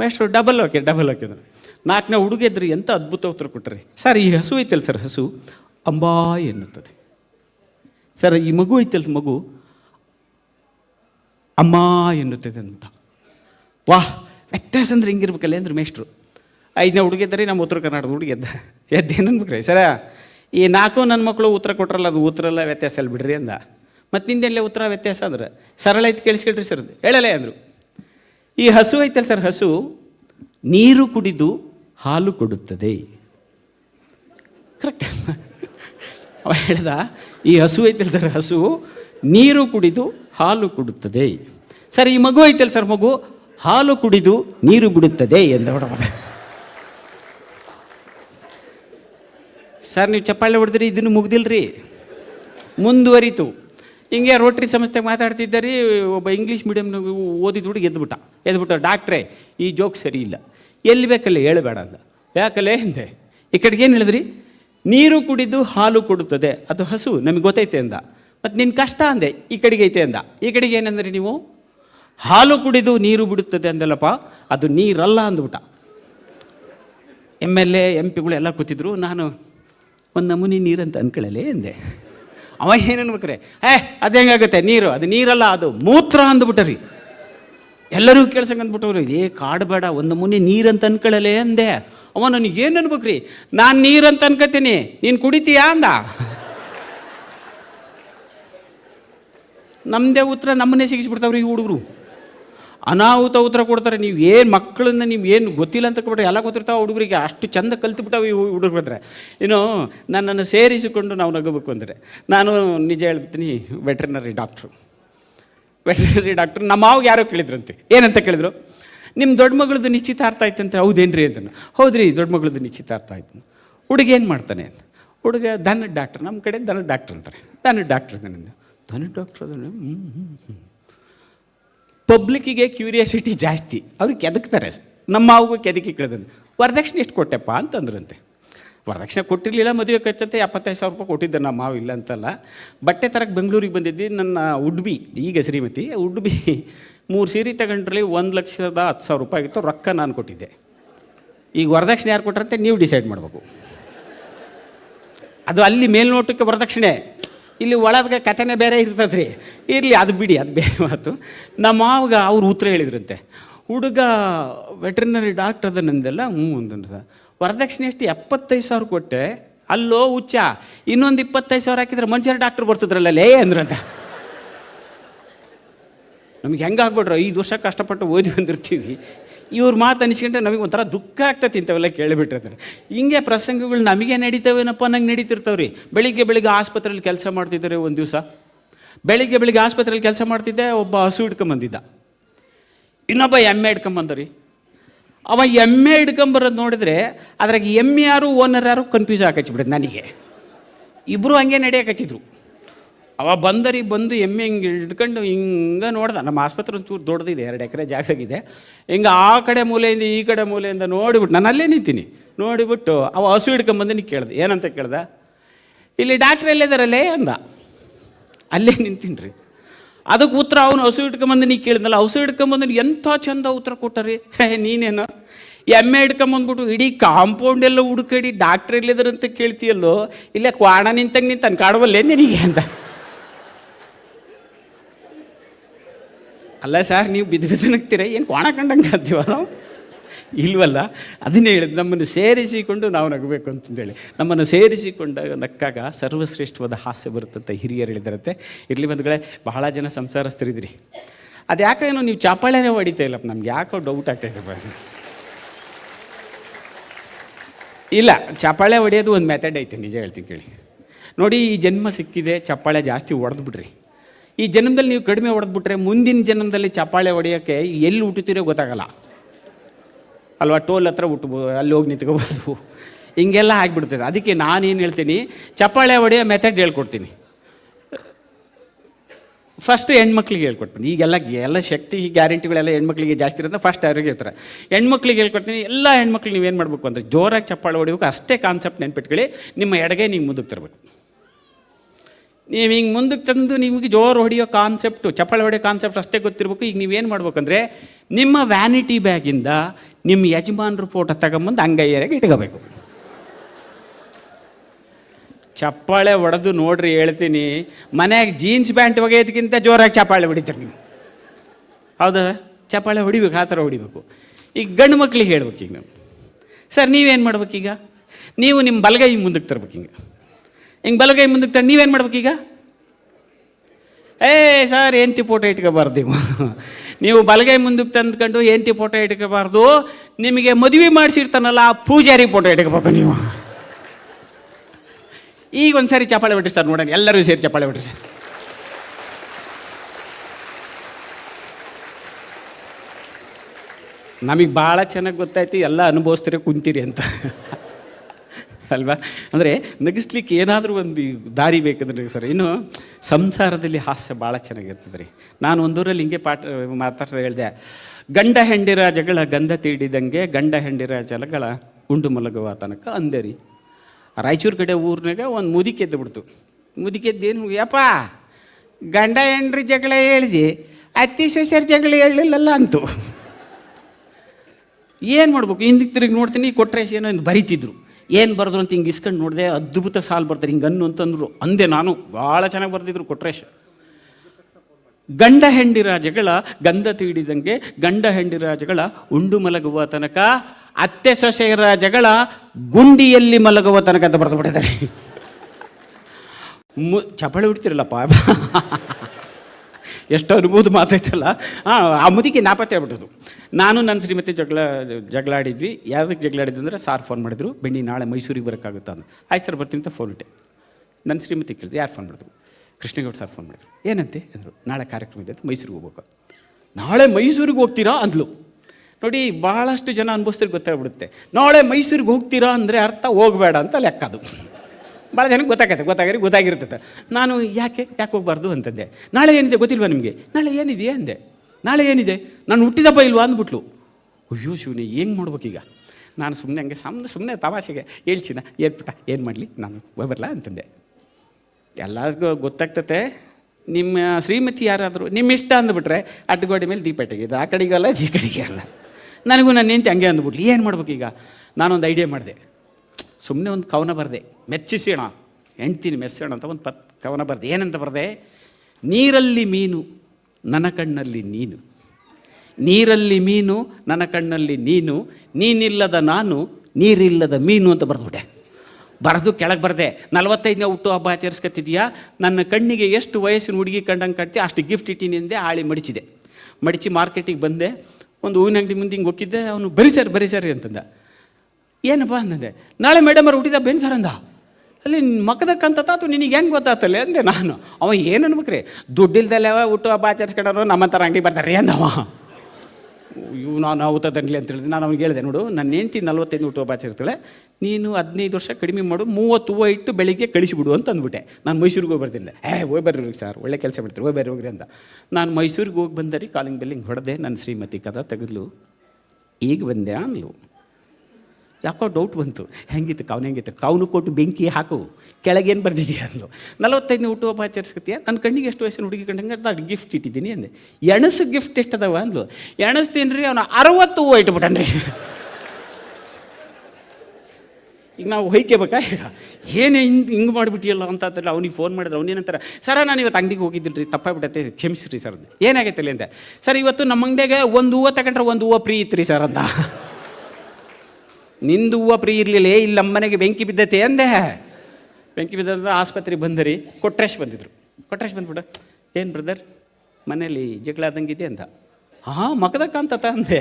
ಮೇಷ್ಟ್ರು, ಡಬಲ್ ಓಕೆ ಡಬಲ್ ಓಕೆ ಅಂದ್ರೆ. ನಾಲ್ಕನೇ ಹುಡುಗಿದ್ರಿ ಅಂತ ಅದ್ಭುತ ಉತ್ತರ ಕೊಟ್ಟರೆ ಸರ್ ಈ ಹಸು ಐತಲ್ಲ ಸರ್ ಹಸು ಅಂಬಾ ಎನ್ನುತ್ತದೆ. ಸರ್ ಈ ಮಗು ಐತಲ್ಲ ಮಗು ಅಮ್ಮ ಎನ್ನುತ್ತದೆ ಅಂತ. ವಾಹ್, ವ್ಯತ್ಯಾಸ ಅಂದ್ರೆ ಹಿಂಗಿರ್ಬೇಕಲ್ಲ ಅಂದ್ರೆ ಮೇಷ್ಟ್ರು. ಐದನೇ ಹುಡುಗಿದ್ರೆ ನಮ್ಮ ಉತ್ತರ ಕರ್ನಾಟಕದ ಹುಡುಗಿ ಎದ್ದ ಎದ್ದೇನು ಅನ್ಬೇಕ್ರಿ? ಸರ ಈ ನಾಲ್ಕು ನನ್ನ ಮಕ್ಕಳು ಉತ್ತರ ಕೊಟ್ರಲ್ಲ, ಅದು ಉತ್ತರಲ್ಲ ವ್ಯತ್ಯಾಸ ಅಲ್ಲಿ ಬಿಡ್ರಿ ಅಂದ. ಮತ್ತು ನಿಂದೆಲ್ಲ ಉತ್ತರ ವ್ಯತ್ಯಾಸ ಅಂದ್ರೆ? ಸರಳ ಐತೆ ಕೇಳಿಸ್ಕೊಳ್ರಿ ಸರ್ ಹೇಳಲೇ ಅಂದರು. ಈ ಹಸು ಐತಲ್ಲ ಸರ್ ಹಸು ನೀರು ಕುಡಿದು ಹಾಲು ಕೊಡುತ್ತದೆ. ಕರೆಕ್ಟ್ ಅವ ಹೇಳ್ದ, ಈ ಹಸು ಐತಲ್ ಸರ್ ಹಸು ನೀರು ಕುಡಿದು ಹಾಲು ಕೊಡುತ್ತದೆ. ಸರ್, ಈ ಮಗು ಐತಲ್ ಸರ್ ಮಗು? ಹಾಲು ಕುಡಿದು ನೀರು ಬಿಡುತ್ತದೆ ಎಂದ ಸರ್, ನೀವು ಚಪ್ಪಾಳೆ ಹೊಡೆದ್ರಿ, ಇದನ್ನು ಮುಗ್ದಿಲ್ರಿ. ಮುಂದುವರಿತು. ಹಿಂಗೆ ರೋಟ್ರಿ ಸಂಸ್ಥೆಗೆ ಮಾತಾಡ್ತಿದ್ದಾರೆ, ಒಬ್ಬ ಇಂಗ್ಲೀಷ್ ಮೀಡಿಯಮ್ನಾಗ ಓದಿದ ಹುಡುಗ ಎದ್ಬಿಟ್ಟ. ಎದ್ಬಿಟ್ಟ, ಡಾಕ್ಟ್ರೆ, ಈ ಜೋಕ್ ಸರಿ ಇಲ್ಲ. ಎಲ್ಲಿ ಬೇಕಲ್ಲ ಹೇಳಬೇಡ ಅಂದ. ಯಾಕಲ್ಲೇ ಹಿಂದೆ ಈ ಕಡೆಗೆ ಏನು ಹೇಳಿದ್ರಿ? ನೀರು ಕುಡಿದು ಹಾಲು ಕೊಡುತ್ತದೆ, ಅದು ಹಸು, ನಮಗೆ ಗೊತ್ತೈತೆ ಅಂದ. ಮತ್ತು ನಿನ್ನ ಕಷ್ಟ ಅಂದೆ, ಈ ಕಡೆಗೆ ಐತೆ ಅಂದ. ಈ ಕಡೆಗೆ ಏನಂದ್ರಿ ನೀವು? ಹಾಲು ಕುಡಿದು ನೀರು ಬಿಡುತ್ತದೆ ಅಂದಲ್ಲಪ್ಪ, ಅದು ನೀರಲ್ಲ ಅಂದ್ಬಿಟ್ಟ. ಎಂ ಎಲ್ ಎ, ಎಂ ಪಿಗಳು ಎಲ್ಲ ಕೂತಿದ್ರು, ನಾನು ಒಂದು ನಮೂನಿ ಅಂತ ಅನ್ಕೊಳ್ಳಲೇ ಅಂದೆ. ಅವ ಏನು ಏ, ಅದು ಹೆಂಗಾಗುತ್ತೆ? ನೀರು, ಅದು ನೀರಲ್ಲ, ಅದು ಮೂತ್ರ ಅಂದ್ಬಿಟ್ಟರಿ ಎಲ್ಲರೂ ಕೇಳ್ಸಂಗೆ ಅಂದ್ಬಿಟ್ಟವ್ರು ಏ ಕಾಡು ಬೇಡ, ಒಂದು ಮುನಿ ನೀರಂತ ಅನ್ಕೊಳ್ಳಲೇ ಅಂದೆ. ಅವ ನನಗೆ ಏನು ಅನ್ಬೇಕ್ರಿ? ನಾನು ನೀರಂತ ಅನ್ಕೋತೀನಿ ನೀನು ಕುಡಿತೀಯಾ? ಅಂದ. ನಮ್ಮದೇ ಉತ್ತರ ನಮ್ಮನ್ನೇ ಸಿಗಿಸ್ಬಿಡ್ತಾವ್ರಿ ಈ ಹುಡುಗರು. ಅನಾಹುತ ಉತ್ತರ ಕೊಡ್ತಾರೆ, ನೀವು ಏನು ಮಕ್ಕಳನ್ನ ನೀವು ಏನು ಗೊತ್ತಿಲ್ಲ ಅಂತ ಕೊಟ್ಟರೆ ಎಲ್ಲ ಗೊತ್ತಿರ್ತಾವೆ ಹುಡುಗರಿಗೆ, ಅಷ್ಟು ಚಂದ ಕಲ್ತು ಈ ಹುಡುಗರು ಬಂದರೆ ಇನ್ನು ನನ್ನನ್ನು ಸೇರಿಸಿಕೊಂಡು ನಾವು ನಗಬೇಕು ಅಂದರೆ, ನಾನು ನಿಜ ಹೇಳ್ತೀನಿ, ವೆಟ್ರಿನರಿ ಡಾಕ್ಟ್ರು. ವೆಟ್ರಿನರಿ ಡಾಕ್ಟರ್, ನಮ್ಮ ಮಾವಿಗೆ ಯಾರೋ ಕೇಳಿದ್ರಂತೆ. ಏನಂತ ಕೇಳಿದ್ರು? ನಿಮ್ಮ ದೊಡ್ಡ ಮಗಳದ್ದು ನಿಶ್ಚಿತಾರ್ಥ ಅಂತ ಹೌದೇನ್ರಿ? ಅದನ್ನು ಹೌದ್ರಿ, ದೊಡ್ಡ ಮಗಳದ್ದು ನಿಶ್ಚಿತಾರ್ಥ ಆಯ್ತು ಹುಡುಗ ಏನು ಮಾಡ್ತಾನೆ? ಅಂತ ಹುಡುಗ ದನದ ಡಾಕ್ಟ್ರ್ ನಮ್ಮ ಕಡೆ ದನದ ಡಾಕ್ಟ್ರ್ ಅಂತಾರೆ. ದನದ ಡಾಕ್ಟರ್ ಅದನ್ನು ದನದ ಡಾಕ್ಟ್ರ್ ಅದನ್ನು ಹ್ಞೂ ಹ್ಞೂ ಪಬ್ಲಿಕ್ಕಿಗೆ ಕ್ಯೂರಿಯಾಸಿಟಿ ಜಾಸ್ತಿ. ಅವ್ರಿಗೆ ಕೆದಕ್ತಾರೆ. ನಮ್ಮ ಮಾವಿಗೂ ಕೆದಕಿ ಕೇಳಿದ್ರು ವರದಕ್ಷಿಣೆ ಎಷ್ಟು ಕೊಟ್ಟೆಪ್ಪ ಅಂತಂದ್ರಂತೆ. ವರದಕ್ಷಿಣೆ ಕೊಟ್ಟಿರಲಿಲ್ಲ, ಮದುವೆ ಖರ್ಚಂತೆ ಎಪ್ಪತ್ತೈದು ಸಾವಿರ ರೂಪಾಯಿ ಕೊಟ್ಟಿದ್ದೆ ನಮ್ಮ ಮಾವು ಇಲ್ಲ ಅಂತಲ್ಲ. ಬಟ್ಟೆ ತರಕ್ಕೆ ಬೆಂಗಳೂರಿಗೆ ಬಂದಿದ್ದೆ, ನನ್ನ ಉಡ್ಬಿ ಈಗ ಶ್ರೀಮತಿ ಉಡ್ಬಿ ಮೂರು ಸೀರೆ ತಗೊಂಡ್ರಲ್ಲಿ ಒಂದು ಲಕ್ಷದ ಹತ್ತು ಸಾವಿರ ರೂಪಾಯಿ ಆಗಿತ್ತು, ರೊಕ್ಕ ನಾನು ಕೊಟ್ಟಿದ್ದೆ. ಈಗ ವರದಕ್ಷಿಣೆ ಯಾರು ಕೊಟ್ಟರಂತೆ ನೀವು ಡಿಸೈಡ್ ಮಾಡಬೇಕು. ಅದು ಅಲ್ಲಿ ಮೇಲ್ನೋಟಕ್ಕೆ ವರದಕ್ಷಿಣೆ. ಇಲ್ಲಿ ಒಳಗೆ ಕಥೆನೇ ಬೇರೆ ಇರ್ತದೆ ರೀ ಇರಲಿ, ಅದು ಬಿಡಿ, ಅದು ಬೇರೆ ಮಾತು. ನಮ್ಮ ಮಾವಾಗ ಅವ್ರು ಉತ್ತರ ಹೇಳಿದ್ರಂತೆ. ಹುಡುಗ ವೆಟ್ರಿನರಿ ಡಾಕ್ಟರ್ ನಂದೆಲ್ಲ, ಹ್ಞೂ ಅಂದನು ಸರ್. ವರದಕ್ಷಿಣೆ ಎಷ್ಟು? ಎಪ್ಪತ್ತೈದು ಸಾವಿರ ಕೊಟ್ಟೆ. ಅಲ್ಲೋ, ಹುಚ್ಚ. ಇನ್ನೊಂದು ಇಪ್ಪತ್ತೈದು ಸಾವಿರ ಹಾಕಿದ್ರೆ ಮನುಷ್ಯರ ಡಾಕ್ಟ್ರ್ ಬರ್ತಿದ್ರಲ್ಲ, ಲೇ ಅಂದ್ರಂತ ನಮ್ಗೆ ಹೆಂಗೆ ಆಗ್ಬಿಟ್ರು? ಐದು ವರ್ಷ ಕಷ್ಟಪಟ್ಟು ಓದಿ ಬಂದಿರ್ತೀವಿ. ಇವ್ರ ಮಾತು ಅನಿಸ್ಕೊಂಡ್ರೆ ನಮಗೆ ಒಂಥರ ದುಃಖ ಆಗ್ತೈತಿ ಇಂಥವೆಲ್ಲ ಕೇಳಿಬಿಟ್ಟಿರ್ತಾರೆ ಹಿಂಗೆ ಪ್ರಸಂಗಗಳು ನಮಗೆ ನಡೀತಾವೇನಪ್ಪ? ನಂಗೆ ನಡೀತಿರ್ತಾವೆ ಬೆಳಿಗ್ಗೆ ಬೆಳಿಗ್ಗೆ ಆಸ್ಪತ್ರೆಯಲ್ಲಿ ಕೆಲಸ ಮಾಡ್ತಿದ್ದಾರೆ ಒಂದು ದಿವಸ. ಬೆಳಿಗ್ಗೆ ಬೆಳಿಗ್ಗೆ ಆಸ್ಪತ್ರೆಯಲ್ಲಿ ಕೆಲಸ ಮಾಡ್ತಿದ್ದೆ, ಒಬ್ಬ ಹಸು ಹಿಡ್ಕೊಂಬಂದಿದ್ದ. ಇನ್ನೊಬ್ಬ ಎಮ್ಮೆ ಹಿಡ್ಕೊಂಬಂದ ರೀ ಅವ ಎಮ್ಮೆ ಹಿಡ್ಕೊಂಬರೋದು ನೋಡಿದ್ರೆ ಅದ್ರಾಗ ಎಮ್ಮೆ ಯಾರು, ಓನರ್ ಯಾರು ಕನ್ಫ್ಯೂಸ್ ಹಾಕಚ್ಬಿಡುತ್ತೆ ನನಗೆ. ಇಬ್ಬರು ಹಂಗೆ ನಡೆಯಕ್ಕೆ ಹಚ್ಚಿದ್ರು ಅವ ಬಂದರಿ, ಬಂದು ಎಮ್ಮೆ ಹಿಂಗೆ ಹಿಡ್ಕೊಂಡು ಹಿಂಗೆ ನೋಡ್ದೆ. ನಮ್ಮ ಆಸ್ಪತ್ರೆ ಒಂಚೂರು ದೊಡ್ಡದಿದೆ, ಎರಡು ಎಕರೆ ಜಾಗದಾಗಿದೆ. ಹಿಂಗೆ ಆ ಕಡೆ ಮೂಲೆಯಿಂದ ಈ ಕಡೆ ಮೂಲೆಯಿಂದ ನೋಡಿಬಿಟ್ಟು, ನಾನು ಅಲ್ಲೇ ನಿಂತೀನಿ. ನೋಡಿಬಿಟ್ಟು ಅವ ಹಸು ಹಿಡ್ಕೊಂಬಂದು ನೀ ಕೇಳ್ದೆ. ಏನಂತ ಕೇಳ್ದೆ? ಇಲ್ಲಿ ಡಾಕ್ಟ್ರ್ ಎಲ್ಲಿದ್ದಾರಲ್ಲೇ ಅಂದ. ಅಲ್ಲೇ ನಿಂತೀನಿ ರೀ ಅದಕ್ಕೆ ಉತ್ತರ ಅವನು ಹಸು ಇಟ್ಕೊಂಬಂದು ನೀ ಕೇಳಿದ್ನಲ್ಲ, ಹಸು ಹಿಡ್ಕೊಂಬಂದು ಎಂಥ ಚಂದ ಉತ್ತರ ಕೊಟ್ಟರಿ? ನೀನೇನು? ಎಮ್ಮೆ ಹಿಡ್ಕೊಂಬಂದ್ಬಿಟ್ಟು ಇಡೀ ಕಾಂಪೌಂಡ್ ಎಲ್ಲ ಹುಡುಕಡಿ ಡಾಕ್ಟ್ರ್ ಅಂತ ಕೇಳ್ತೀಯಲ್ಲೋ? ಇಲ್ಲೇ ಕ್ವಾಣ ನಿಂತಂಗೆ ನಿಂತಾನೆ ಕಾಡುವಲ್ಲೇ ನಿನಗೆ ಅಂತ. ಅಲ್ಲ ಸರ್, ನೀವು ಬಿದ್ದು ಬಿದ್ದು ನಗ್ತೀರ? ಏನು ಕ್ವಾಣ ಕಂಡಂಗೆ ಅಂತೀವ ನಾವು ಇಲ್ವಲ್ಲ? ಅದನ್ನೇ ಹೇಳಿದ್ದು ನಮ್ಮನ್ನು ಸೇರಿಸಿಕೊಂಡು ನಾವು ನಗಬೇಕು ಅಂತಂದೇಳಿ. ನಮ್ಮನ್ನು ಸೇರಿಸಿಕೊಂಡಾಗ ನಕ್ಕಾಗ ಸರ್ವಶ್ರೇಷ್ಠವಾದ ಹಾಸ್ಯ ಬರುತ್ತಂತ ಹಿರಿಯರು ಹೇಳಿದಾರಂತೆ. ಇರಲಿ ಬಂಧುಗಳೇ, ಬಹಳ ಜನ ಸಂಸಾರಸ್ಥರಿದ್ರಿ ಅದು ಯಾಕೇನೋ ನೀವು ಚಾಪಾಳೆನೇ ಹೊಡಿತಾ ಇಲ್ಲಪ್ಪ, ನಮ್ಗೆ ಯಾಕೋ ಡೌಟ್ ಆಗ್ತೈತೆ ಬ ಇಲ್ಲ ಚಪ್ಪಾಳೆ ಹೊಡೆಯೋದು ಒಂದು ಮೆಥಡ್ ಐತೆ, ನಿಜ ಹೇಳ್ತೀನಿ ಕೇಳಿ. ನೋಡಿ, ಈ ಜನ್ಮ ಸಿಕ್ಕಿದೆ ಚಪ್ಪಾಳೆ ಜಾಸ್ತಿ ಹೊಡೆದು ಬಿಡ್ರಿ. ಈ ಜನ್ಮದಲ್ಲಿ ನೀವು ಕಡಿಮೆ ಹೊಡೆದ್ಬಿಟ್ರೆ ಮುಂದಿನ ಜನ್ಮದಲ್ಲಿ ಚಪ್ಪಾಳೆ ಹೊಡೆಯೋಕ್ಕೆ ಎಲ್ಲಿ ಹುಟ್ಟುತ್ತೀರೋ ಗೊತ್ತಾಗಲ್ಲ. ಅಲ್ವಾ, ಟೋಲ್ ಹತ್ರ ಹುಟ್ಟಬೋದು ಅಲ್ಲಿ ಹೋಗಿ ನಿಂತ್ಕೋಬೋದು. ಹಿಂಗೆಲ್ಲ ಆಗಿಬಿಡ್ತದೆ. ಅದಕ್ಕೆ ನಾನೇನು ಹೇಳ್ತೀನಿ, ಚಪ್ಪಾಳೆ ಹೊಡೆಯೋ ಮೆಥಡ್ ಹೇಳ್ಕೊಡ್ತೀನಿ. ಫಸ್ಟ್ ಹೆಣ್ಮಕ್ಳಿಗೆ ಹೇಳ್ಕೊಡ್ತೀನಿ. ಈಗೆಲ್ಲ, ಎಲ್ಲ ಶಕ್ತಿ ಗ್ಯಾರಂಟಿಗಳೆಲ್ಲ ಹೆಣ್ಮಕ್ಳಿಗೆ ಜಾಸ್ತಿ ಇರುತ್ತೆ ಫಸ್ಟ್ ಅವ್ರಿಗೆ ಇರ್ತಾರೆ ಹೆಣ್ಮಕ್ಳಿಗೆ ಹೇಳ್ಕೊಡ್ತೀನಿ, ಎಲ್ಲ ಹೆಣ್ಮಕ್ಳು ನೀವೇನು ಮಾಡಬೇಕು ಅಂದರೆ ಜೋರಾಗಿ ಚಪ್ಪಾಳೆ ಹೊಡಿಬೇಕು. ಅಷ್ಟೇ ಕಾನ್ಸೆಪ್ಟ್ ನೆನ್ಪಿಟ್ಕೊಳ್ಳಿ, ನಿಮ್ಮ ಎಡಗೆ ನೀವು ಮುಂದಕ್ಕೆ ತರಬೇಕು. ನೀವು ಹಿಂಗೆ ಮುಂದಕ್ಕೆ ತಂದು ನಿಮಗೆ ಜೋರು ಹೊಡೆಯೋ ಕಾನ್ಸೆಪ್ಟು ಚಪ್ಪಾಳೆ ಹೊಡೆಯೋ ಕಾನ್ಸೆಪ್ಟ್ ಅಷ್ಟೇ ಗೊತ್ತಿರಬೇಕು. ಈಗ ನೀವೇನು ಮಾಡ್ಬೇಕಂದ್ರೆ ನಿಮ್ಮ ವ್ಯಾನಿಟಿ ಬ್ಯಾಗಿಂದ ನಿಮ್ಮ ಯಜಮಾನ್ರ ಫೋಟೋ ತಗೊಂಬಂದು ಅಂಗೈಯಾಗೆ ಇಟ್ಕೋಬೇಕು. ಚಪ್ಪಾಳೆ ಹೊಡೆದು ನೋಡ್ರಿ ಹೇಳ್ತೀನಿ, ಮನೆಯಾಗ ಜೀನ್ಸ್ ಪ್ಯಾಂಟ್ ಒಗೆಯೋದಕ್ಕಿಂತ ಜೋರಾಗಿ ಚಪ್ಪಾಳೆ ಹೊಡಿತೀರಿ ನೀವು. ಹೌದಾ? ಚಪ್ಪಾಳೆ ಹೊಡಿಬೇಕು, ಆ ಥರ ಹೊಡಿಬೇಕು. ಈಗ ಗಂಡು ಮಕ್ಳಿಗೆ ಹೇಳ್ಬೇಕು ಈಗ ಸರ್ ನೀವೇನು ಮಾಡ್ಬೇಕೀಗ? ನೀವು ನಿಮ್ಮ ಬಲಗೈ ಮುಂದಕ್ಕೆ ತರ್ಬೇಕು ಹಿಂಗೆ ಹಿಂಗೆ ಬಲಗೈ ಮುಂದಕ್ಕೆ ತಂದು ನೀವೇನು ಈಗ? ಏ ಸರ್ ಎಂತಿ ಫೋಟೋ ಇಟ್ಕೋಬಾರ್ದು ನೀವು. ನೀವು ಬಲಗೈ ಮುಂದಕ್ಕೆ ತಂದ್ಕೊಂಡು ಎಂತಿ ಫೋಟೋ ಇಟ್ಕೋಬಾರ್ದು. ನಿಮಗೆ ಮದುವೆ ಮಾಡಿಸಿರ್ತಾನಲ್ಲ, ಆ ಪೂಜಾರಿ ಫೋಟೋ ಇಟ್ಕೋಬೇಕು ನೀವು. ಈಗ ಒಂದು ಸಾರಿ ಚಪ್ಪಾಳೆ ಸರ್ ನೋಡೋಣ, ಎಲ್ಲರೂ ಸೇರಿ ಚಪ್ಪಾಳೆ ಸರ್ ನಮಗೆ ಭಾಳ ಚೆನ್ನಾಗಿ ಗೊತ್ತಾಯ್ತು, ಎಲ್ಲ ಅನುಭವಿಸ್ತೀರಿ ಕುಂತೀರಿ ಅಂತ. ಅಲ್ವಾ? ಅಂದರೆ ನಗಿಸ್ಲಿಕ್ಕೆ ಏನಾದರೂ ಒಂದು ದಾರಿ ಬೇಕಂದ್ರೆ ಸರ್, ಇನ್ನು ಸಂಸಾರದಲ್ಲಿ ಹಾಸ್ಯ ಭಾಳ ಚೆನ್ನಾಗಿರ್ತದೆ ರೀ ನಾನು ಒಂದೂರಲ್ಲಿ ಹಿಂಗೆ ಪಾಠ, ಮಾತಾಡ್ತಾ ಹೇಳಿದೆ. ಗಂಡ ಹೆಂಡಿರ ಜಗಳ ಗಂಧ ತೀಡಿದಂಗೆ ಗಂಡ ಹೆಂಡಿರ ಜಲಗಳ ಉಂಡು ಮಲಗುವ ತನಕ ಅಂದೆ ರೀ ರಾಯಚೂರು ಕಡೆ ಊರಿನಾಗ ಒಂದು ಮುದಿಕೆ ಎದ್ದು ಬಿಡ್ತು. ಮುದಿಕೆ ಏನು ಯಪ್ಪ, ಗಂಡ ಹೆಂಡ್ರಿ ಜಗಳ ಹೇಳಿದೆ, ಅತ್ತಿ ಸೊಸೆಯರ ಜಗಳ ಹೇಳಿಲ್ಲಲ್ಲ ಅಂತು. ಏನು ಮಾಡ್ಬೇಕು? ಹಿಂದಕ್ಕೆ ತಿರುಗಿ ನೋಡ್ತೀನಿ ಕೊಟ್ಟರೆ ಏನೋ ಬರಿತಿದ್ರು. ಏನು ಬರೆದ್ರು ಅಂತ ಹಿಂಗೆ ಇಸ್ಕೊಂಡು ನೋಡಿದೆ ಅದ್ಭುತ ಸಾಲು ಬರ್ತಾರೆ, ಹಿಂಗೆ ಅನ್ನು ಅಂತಂದ್ರು. ಅಂದೆ ನಾನು, ಭಾಳ ಚೆನ್ನಾಗಿ ಬರ್ತಿದ್ರು ಕೊಟ್ರೇಶ್. ಗಂಡ ಹೆಂಡಿ ರಾಜಗಳ ಗಂಧ ತೀಡಿದಂಗೆ ಗಂಡ ಹೆಂಡಿ ರಾಜಗಳ ಉಂಡು ಮಲಗುವ ತನಕ ಅತ್ತೆ ಸೊಸೆಯರ ಜಗಳ ಗುಂಡಿಯಲ್ಲಿ ಮಲಗುವ ತನಕ ಅಂತ ಬರೆದು ಬಿಟ್ಟಿದ್ದಾರೆ. ಮು, ಚಪಳೆ ಬಿಡ್ತಿರಲ್ಲಪ್ಪ ಎಷ್ಟು ಅನುಭೂತ ಮಾತೈತಲ್ಲ ಹಾಂ ಆ ಮುದಿಗೆ ನಾಪತ್ತೆ ಆಗ್ಬಿಟ್ಟದು ನಾನು ನನ್ನ ಶ್ರೀಮತಿ ಜಗಳ ಜಗಳ ಆಡಿದ್ವಿ ಯಾವುದಕ್ಕೆ ಜಗಳ ಆಡಿದ್ವಿ ಅಂದರೆ ಸಾರ್ ಫೋನ್ ಮಾಡಿದ್ರು. ಬೆಣ್ಣಿ ನಾಳೆ ಮೈಸೂರಿಗೆ ಬರೋಕ್ಕಾಗುತ್ತಾ ಅಂತ. ಆಯ್ತು ಸರ್, ಬರ್ತೀನಿ ಅಂತ ಫೋನ್ ಇಟ್ಟೆ. ನನ್ನ ಶ್ರೀಮತಿ ಕೇಳಿದ್ರು, ಯಾರು ಫೋನ್ ಮಾಡಿದ್ರು? ಕೃಷ್ಣಗೌಡ ಸರ್ ಫೋನ್ ಮಾಡಿದ್ರು. ಏನಂತೆ? ಅಂದರು, ನಾಳೆ ಕಾರ್ಯಕ್ರಮ ಇದೆ ಅಂತ ಮೈಸೂರಿಗೆ ಹೋಗ್ಬೇಕು. ನಾಳೆ ಮೈಸೂರಿಗೆ ಹೋಗ್ತೀರಾ? ಅಂದ್ಲು. ನೋಡಿ ಭಾಳಷ್ಟು ಜನ ಅನುಭವಿಸ್ತಿರ್ ಗೊತ್ತಾಗ್ಬಿಡುತ್ತೆ. ನಾಳೆ ಮೈಸೂರಿಗೆ ಹೋಗ್ತೀರಾ ಅಂದರೆ ಅರ್ಥ ಹೋಗಬೇಡ ಅಂತ ಲೆಕ್ಕ ಅದು. ಭಾಳ ಜನಕ್ಕೆ ಗೊತ್ತಾಗತ್ತೆ ಗೊತ್ತಾಗಿರಿ ಗೊತ್ತಾಗಿರ್ತದೆ. ನಾನು ಯಾಕೆ ಯಾಕೆ ಹೋಗ್ಬಾರ್ದು ಅಂತಂದೆ. ನಾಳೆ ಏನಿದೆ ಗೊತ್ತಿಲ್ವಾ ನಿಮಗೆ? ನಾಳೆ ಏನಿದೆ ಅಂದೆ. ನಾಳೆ ಏನಿದೆ? ನಾನು ಹುಟ್ಟಿದಪ್ಪ ಇಲ್ವಾ ಅಂದ್ಬಿಟ್ಲು. ಅಯ್ಯೋ ಶಿವನೇ ಏನು ಮಾಡ್ಬೇಕೀಗ ನಾನು ಸುಮ್ಮನೆ ಹಂಗೆ ಸುಮ್ಮನೆ ಸುಮ್ಮನೆ ತಮಾಷೆಗೆ ಹೇಳ್ಚಿನ ಏರ್ಪುಟ ಏನು ಮಾಡಲಿ? ನಾನು ಹೋಗ್ಬರಲ್ಲ ಅಂತಂದೆ. ಎಲ್ಲರಿಗೂ ಗೊತ್ತಾಗ್ತತೆ. ನಿಮ್ಮ ಶ್ರೀಮತಿ ಯಾರಾದರೂ, ನಿಮ್ಮ ಇಷ್ಟ ಅಂದ್ಬಿಟ್ರೆ ಅಡ್ಡಗೋಡೆ ಮೇಲೆ ದೀಪ ಇದು ಆ ಕಡೆಗೆ ಅಲ್ಲ ಈ ಕಡೆಗೆ ಅಲ್ಲ ನನಗೂ ನಾನು ನಿಂತು ಹಂಗೆ ಅಂದ್ಬಿಟ್ಲಿ. ಏನು ಮಾಡ್ಬೇಕೀಗ ನಾನೊಂದು ಐಡಿಯಾ ಮಾಡಿದೆ. ಸುಮ್ಮನೆ ಒಂದು ಕವನ ಬರೆದೆ ಮೆಚ್ಚಿಸೋಣ ಹೆಂಡ್ತೀನಿ ಮೆಚ್ಚಿಸೋಣ ಅಂತ ಒಂದು ಪತ್ ಕವನ ಬರೆದೆ. ಏನಂತ ಬರೆದೆ, ನೀರಲ್ಲಿ ಮೀನು, ನನ್ನ ಕಣ್ಣಲ್ಲಿ ನೀನು. ನೀರಲ್ಲಿ ಮೀನು, ನನ್ನ ಕಣ್ಣಲ್ಲಿ ನೀನು. ನೀನಿಲ್ಲದ ನಾನು, ನೀರಿಲ್ಲದ ಮೀನು ಅಂತ ಬರೆದ್ಬಿಟ್ಟೆ. ಬರೆದು ಕೆಳಗೆ ಬರದೆ, ನಲವತ್ತೈದನೇ ಹುಟ್ಟು ಹಬ್ಬ ಆಚರಿಸ್ಕೊತಿದ್ಯಾ ನನ್ನ ಕಣ್ಣಿಗೆ ಎಷ್ಟು ವಯಸ್ಸಿನ ಹುಡುಗಿ ಕಂಡಂಗೆ ಕಟ್ಟಿ ಅಷ್ಟು ಗಿಫ್ಟ್ ಇಟ್ಟಿನಿಂದೆ ಆಳಿ ಮಡಿಚಿದೆ. ಮಡಿಚಿ ಮಾರ್ಕೆಟಿಗೆ ಬಂದೆ, ಒಂದು ಹೂವಿನ ಅಂಗಡಿ ಮುಂದೆ ಹಿಂಗೆ ಹೋಗಿದ್ದೆ ಅವನು ಬರೀ ಸರ್, ಬರೀ ಸರಿ ಅಂತಂದ. ಏನಪ್ಪ ಅಂದಂದೆ ನಾಳೆ ಮೇಡಮ್ ಅವ್ರು ಹುಟ್ಟಿದ ಬೆನ್ ಸರ್ ಅಂದ. ಅಲ್ಲಿ ಮಕ್ಕದ ತಾತು ನಿನಗೆ ಹೆಂಗೆ ಗೊತ್ತಾತಲ್ಲ ಅಂದೆ ನಾನು. ಅವ ಏನು ಅನ್ಬೇಕ್ರಿ? ದುಡ್ಡಿಲ್ದಲ್ಲೇ ಹುಟ್ಟು ಹಬ್ಬ ಆಚರಿಸ್ಕೊಂಡವ್ರು ನಮ್ಮ ಥರ ಅಂಗಡಿ ಬರ್ತಾರೆ ಅಂದವ. ಇವು ನಾನು ಅವತ್ತದನ್ಲಿ ಅಂತ ಹೇಳಿದೆ ನಾನು ಅವ್ನಿಗೆ ಹೇಳಿದೆ, ನೋಡು ನನ್ನ ಹೆಂಡ್ತಿ ನಲ್ವತ್ತೈದು ಹುಟ್ಟುಹಬ್ಬ ಆಚರಿಸ್ತಾಳೆ, ನೀನು ಹದಿನೈದು ವರ್ಷ ಕಡಿಮೆ ಮಾಡು, ಮೂವತ್ತು ಹೂವು ಇಟ್ಟು ಬೆಳಿಗ್ಗೆ ಕಳಿಸಿಬಿಡು ಅಂತ ಅಂದ್ಬಿಟ್ಟೆ. ನಾನು ಮೈಸೂರಿಗೆ ಹೋಗಿ ಬರ್ತೀನಿ ಏ, ಹೋಗಿ ಬರ್ರಿ ಸರ್ ಒಳ್ಳೆ ಕೆಲಸ ಬಿಡ್ತೀರಿ ಹೋಗಿ ಬರ್ರಿ ಹೋಗ್ರಿ ಅಂತ. ನಾನು ಮೈಸೂರಿಗೆ ಹೋಗಿ ಬಂದರಿ ಕಾಲಿಂಗ್ ಬೆಲ್ಲಿಂಗ್ ಹೊಡೆದೆ ನನ್ನ ಶ್ರೀಮತಿ ಕದ ತೆಗೆದ್ಲು. ಈಗ ಬಂದೆ ಅನ್ಲು ಯಾಕೋ ಡೌಟ್ ಬಂತು. ಹೆಂಗಿತ್ತು ಕವನ ಹೆಂಗಿತ್ತು? ಕವನು ಕೊಟ್ಟು ಬೆಂಕಿ ಹಾಕು. ಕೆಳಗೇನು ಬರ್ದಿದೆಯಾ ಅಂದ್ಲು? ನಲವತ್ತೈದನೇ ಹುಟ್ಟುಹಬ್ಬ ಆಚರಿಸ್ಕತ್ತೀಯ ನನ್ನ ಕಣ್ಣಿಗೆ ಎಷ್ಟು ವಯಸ್ಸಿನ ಹುಡುಗಿ ಕಂಡಂಗೆ ಅದು ಗಿಫ್ಟ್ ಇಟ್ಟಿದ್ದೀನಿ ಅಂದೆ. ಎಣಸು ಗಿಫ್ಟ್ ಎಷ್ಟದವ ಅಂದ್ಲು? ಎಣಸ್ತೀನಿ ರೀ ಅವನು ಅರವತ್ತು ಹೂವು ಇಟ್ಬಿಟ್ಟನ್ರಿ. ಈಗ ನಾವು ಹೊಯ್ಕೋಬೇಕಾ ಈಗ? ಏನೇ ಹಿಂಗೆ ಹಿಂಗೆ ಮಾಡಿಬಿಟ್ಟಿಯಲ್ಲ ಅಂತ ಅಂತಲ್ಲ ಅವ್ನಿಗೆ ಫೋನ್ ಮಾಡಿದ್ರೆ ಅವ್ನೇನಂತಾರೆ ಸರ, ನಾನು ಇವತ್ತು ಅಂಗಡಿಗೆ ಹೋಗಿದ್ದಿಲ್ಲ ರೀ ತಪ್ಪಾಗ್ಬಿಟ್ಟೈತೆ ಕ್ಷಮಿಸ್ರಿ ಸರ್ ಅಂದೆ. ಏನಾಗೈತೆ ಅಲ್ಲಿ ಅಂದೆ, ಸರ್, ಇವತ್ತು ನಮ್ಮ ಅಂಗಡಿಯಾಗ ಒಂದು ಹೂವು ತಗೊಂಡ್ರೆ ಒಂದು ಹೂವು ಫ್ರೀ ಇತ್ತು ರೀ ಸರ್ ಅಂತ. ನಿಂದು ಪ್ರೀ ಇರಲಿಲ್ಲ, ಇಲ್ಲಿ ನಮ್ಮ ಮನೆಗೆ ಬೆಂಕಿ ಬಿದ್ದೈತೆ ಅಂದೆ. ಬೆಂಕಿ ಬಿದ್ದ ಆಸ್ಪತ್ರೆಗೆ ಬಂದರಿ, ಕೊಟ್ರೇಶ್ ಬಂದಿದ್ರು. ಕೊಟ್ರೇಶ್ ಬಂದ್ಬಿಟ್ಟು ಏನು ಬ್ರದರ್, ಮನೇಲಿ ಜಗಳ ಆದಂಗಿದೆ ಅಂತ ಹಾಂ ಮಕದ ಅಂತ ಅಂದೆ.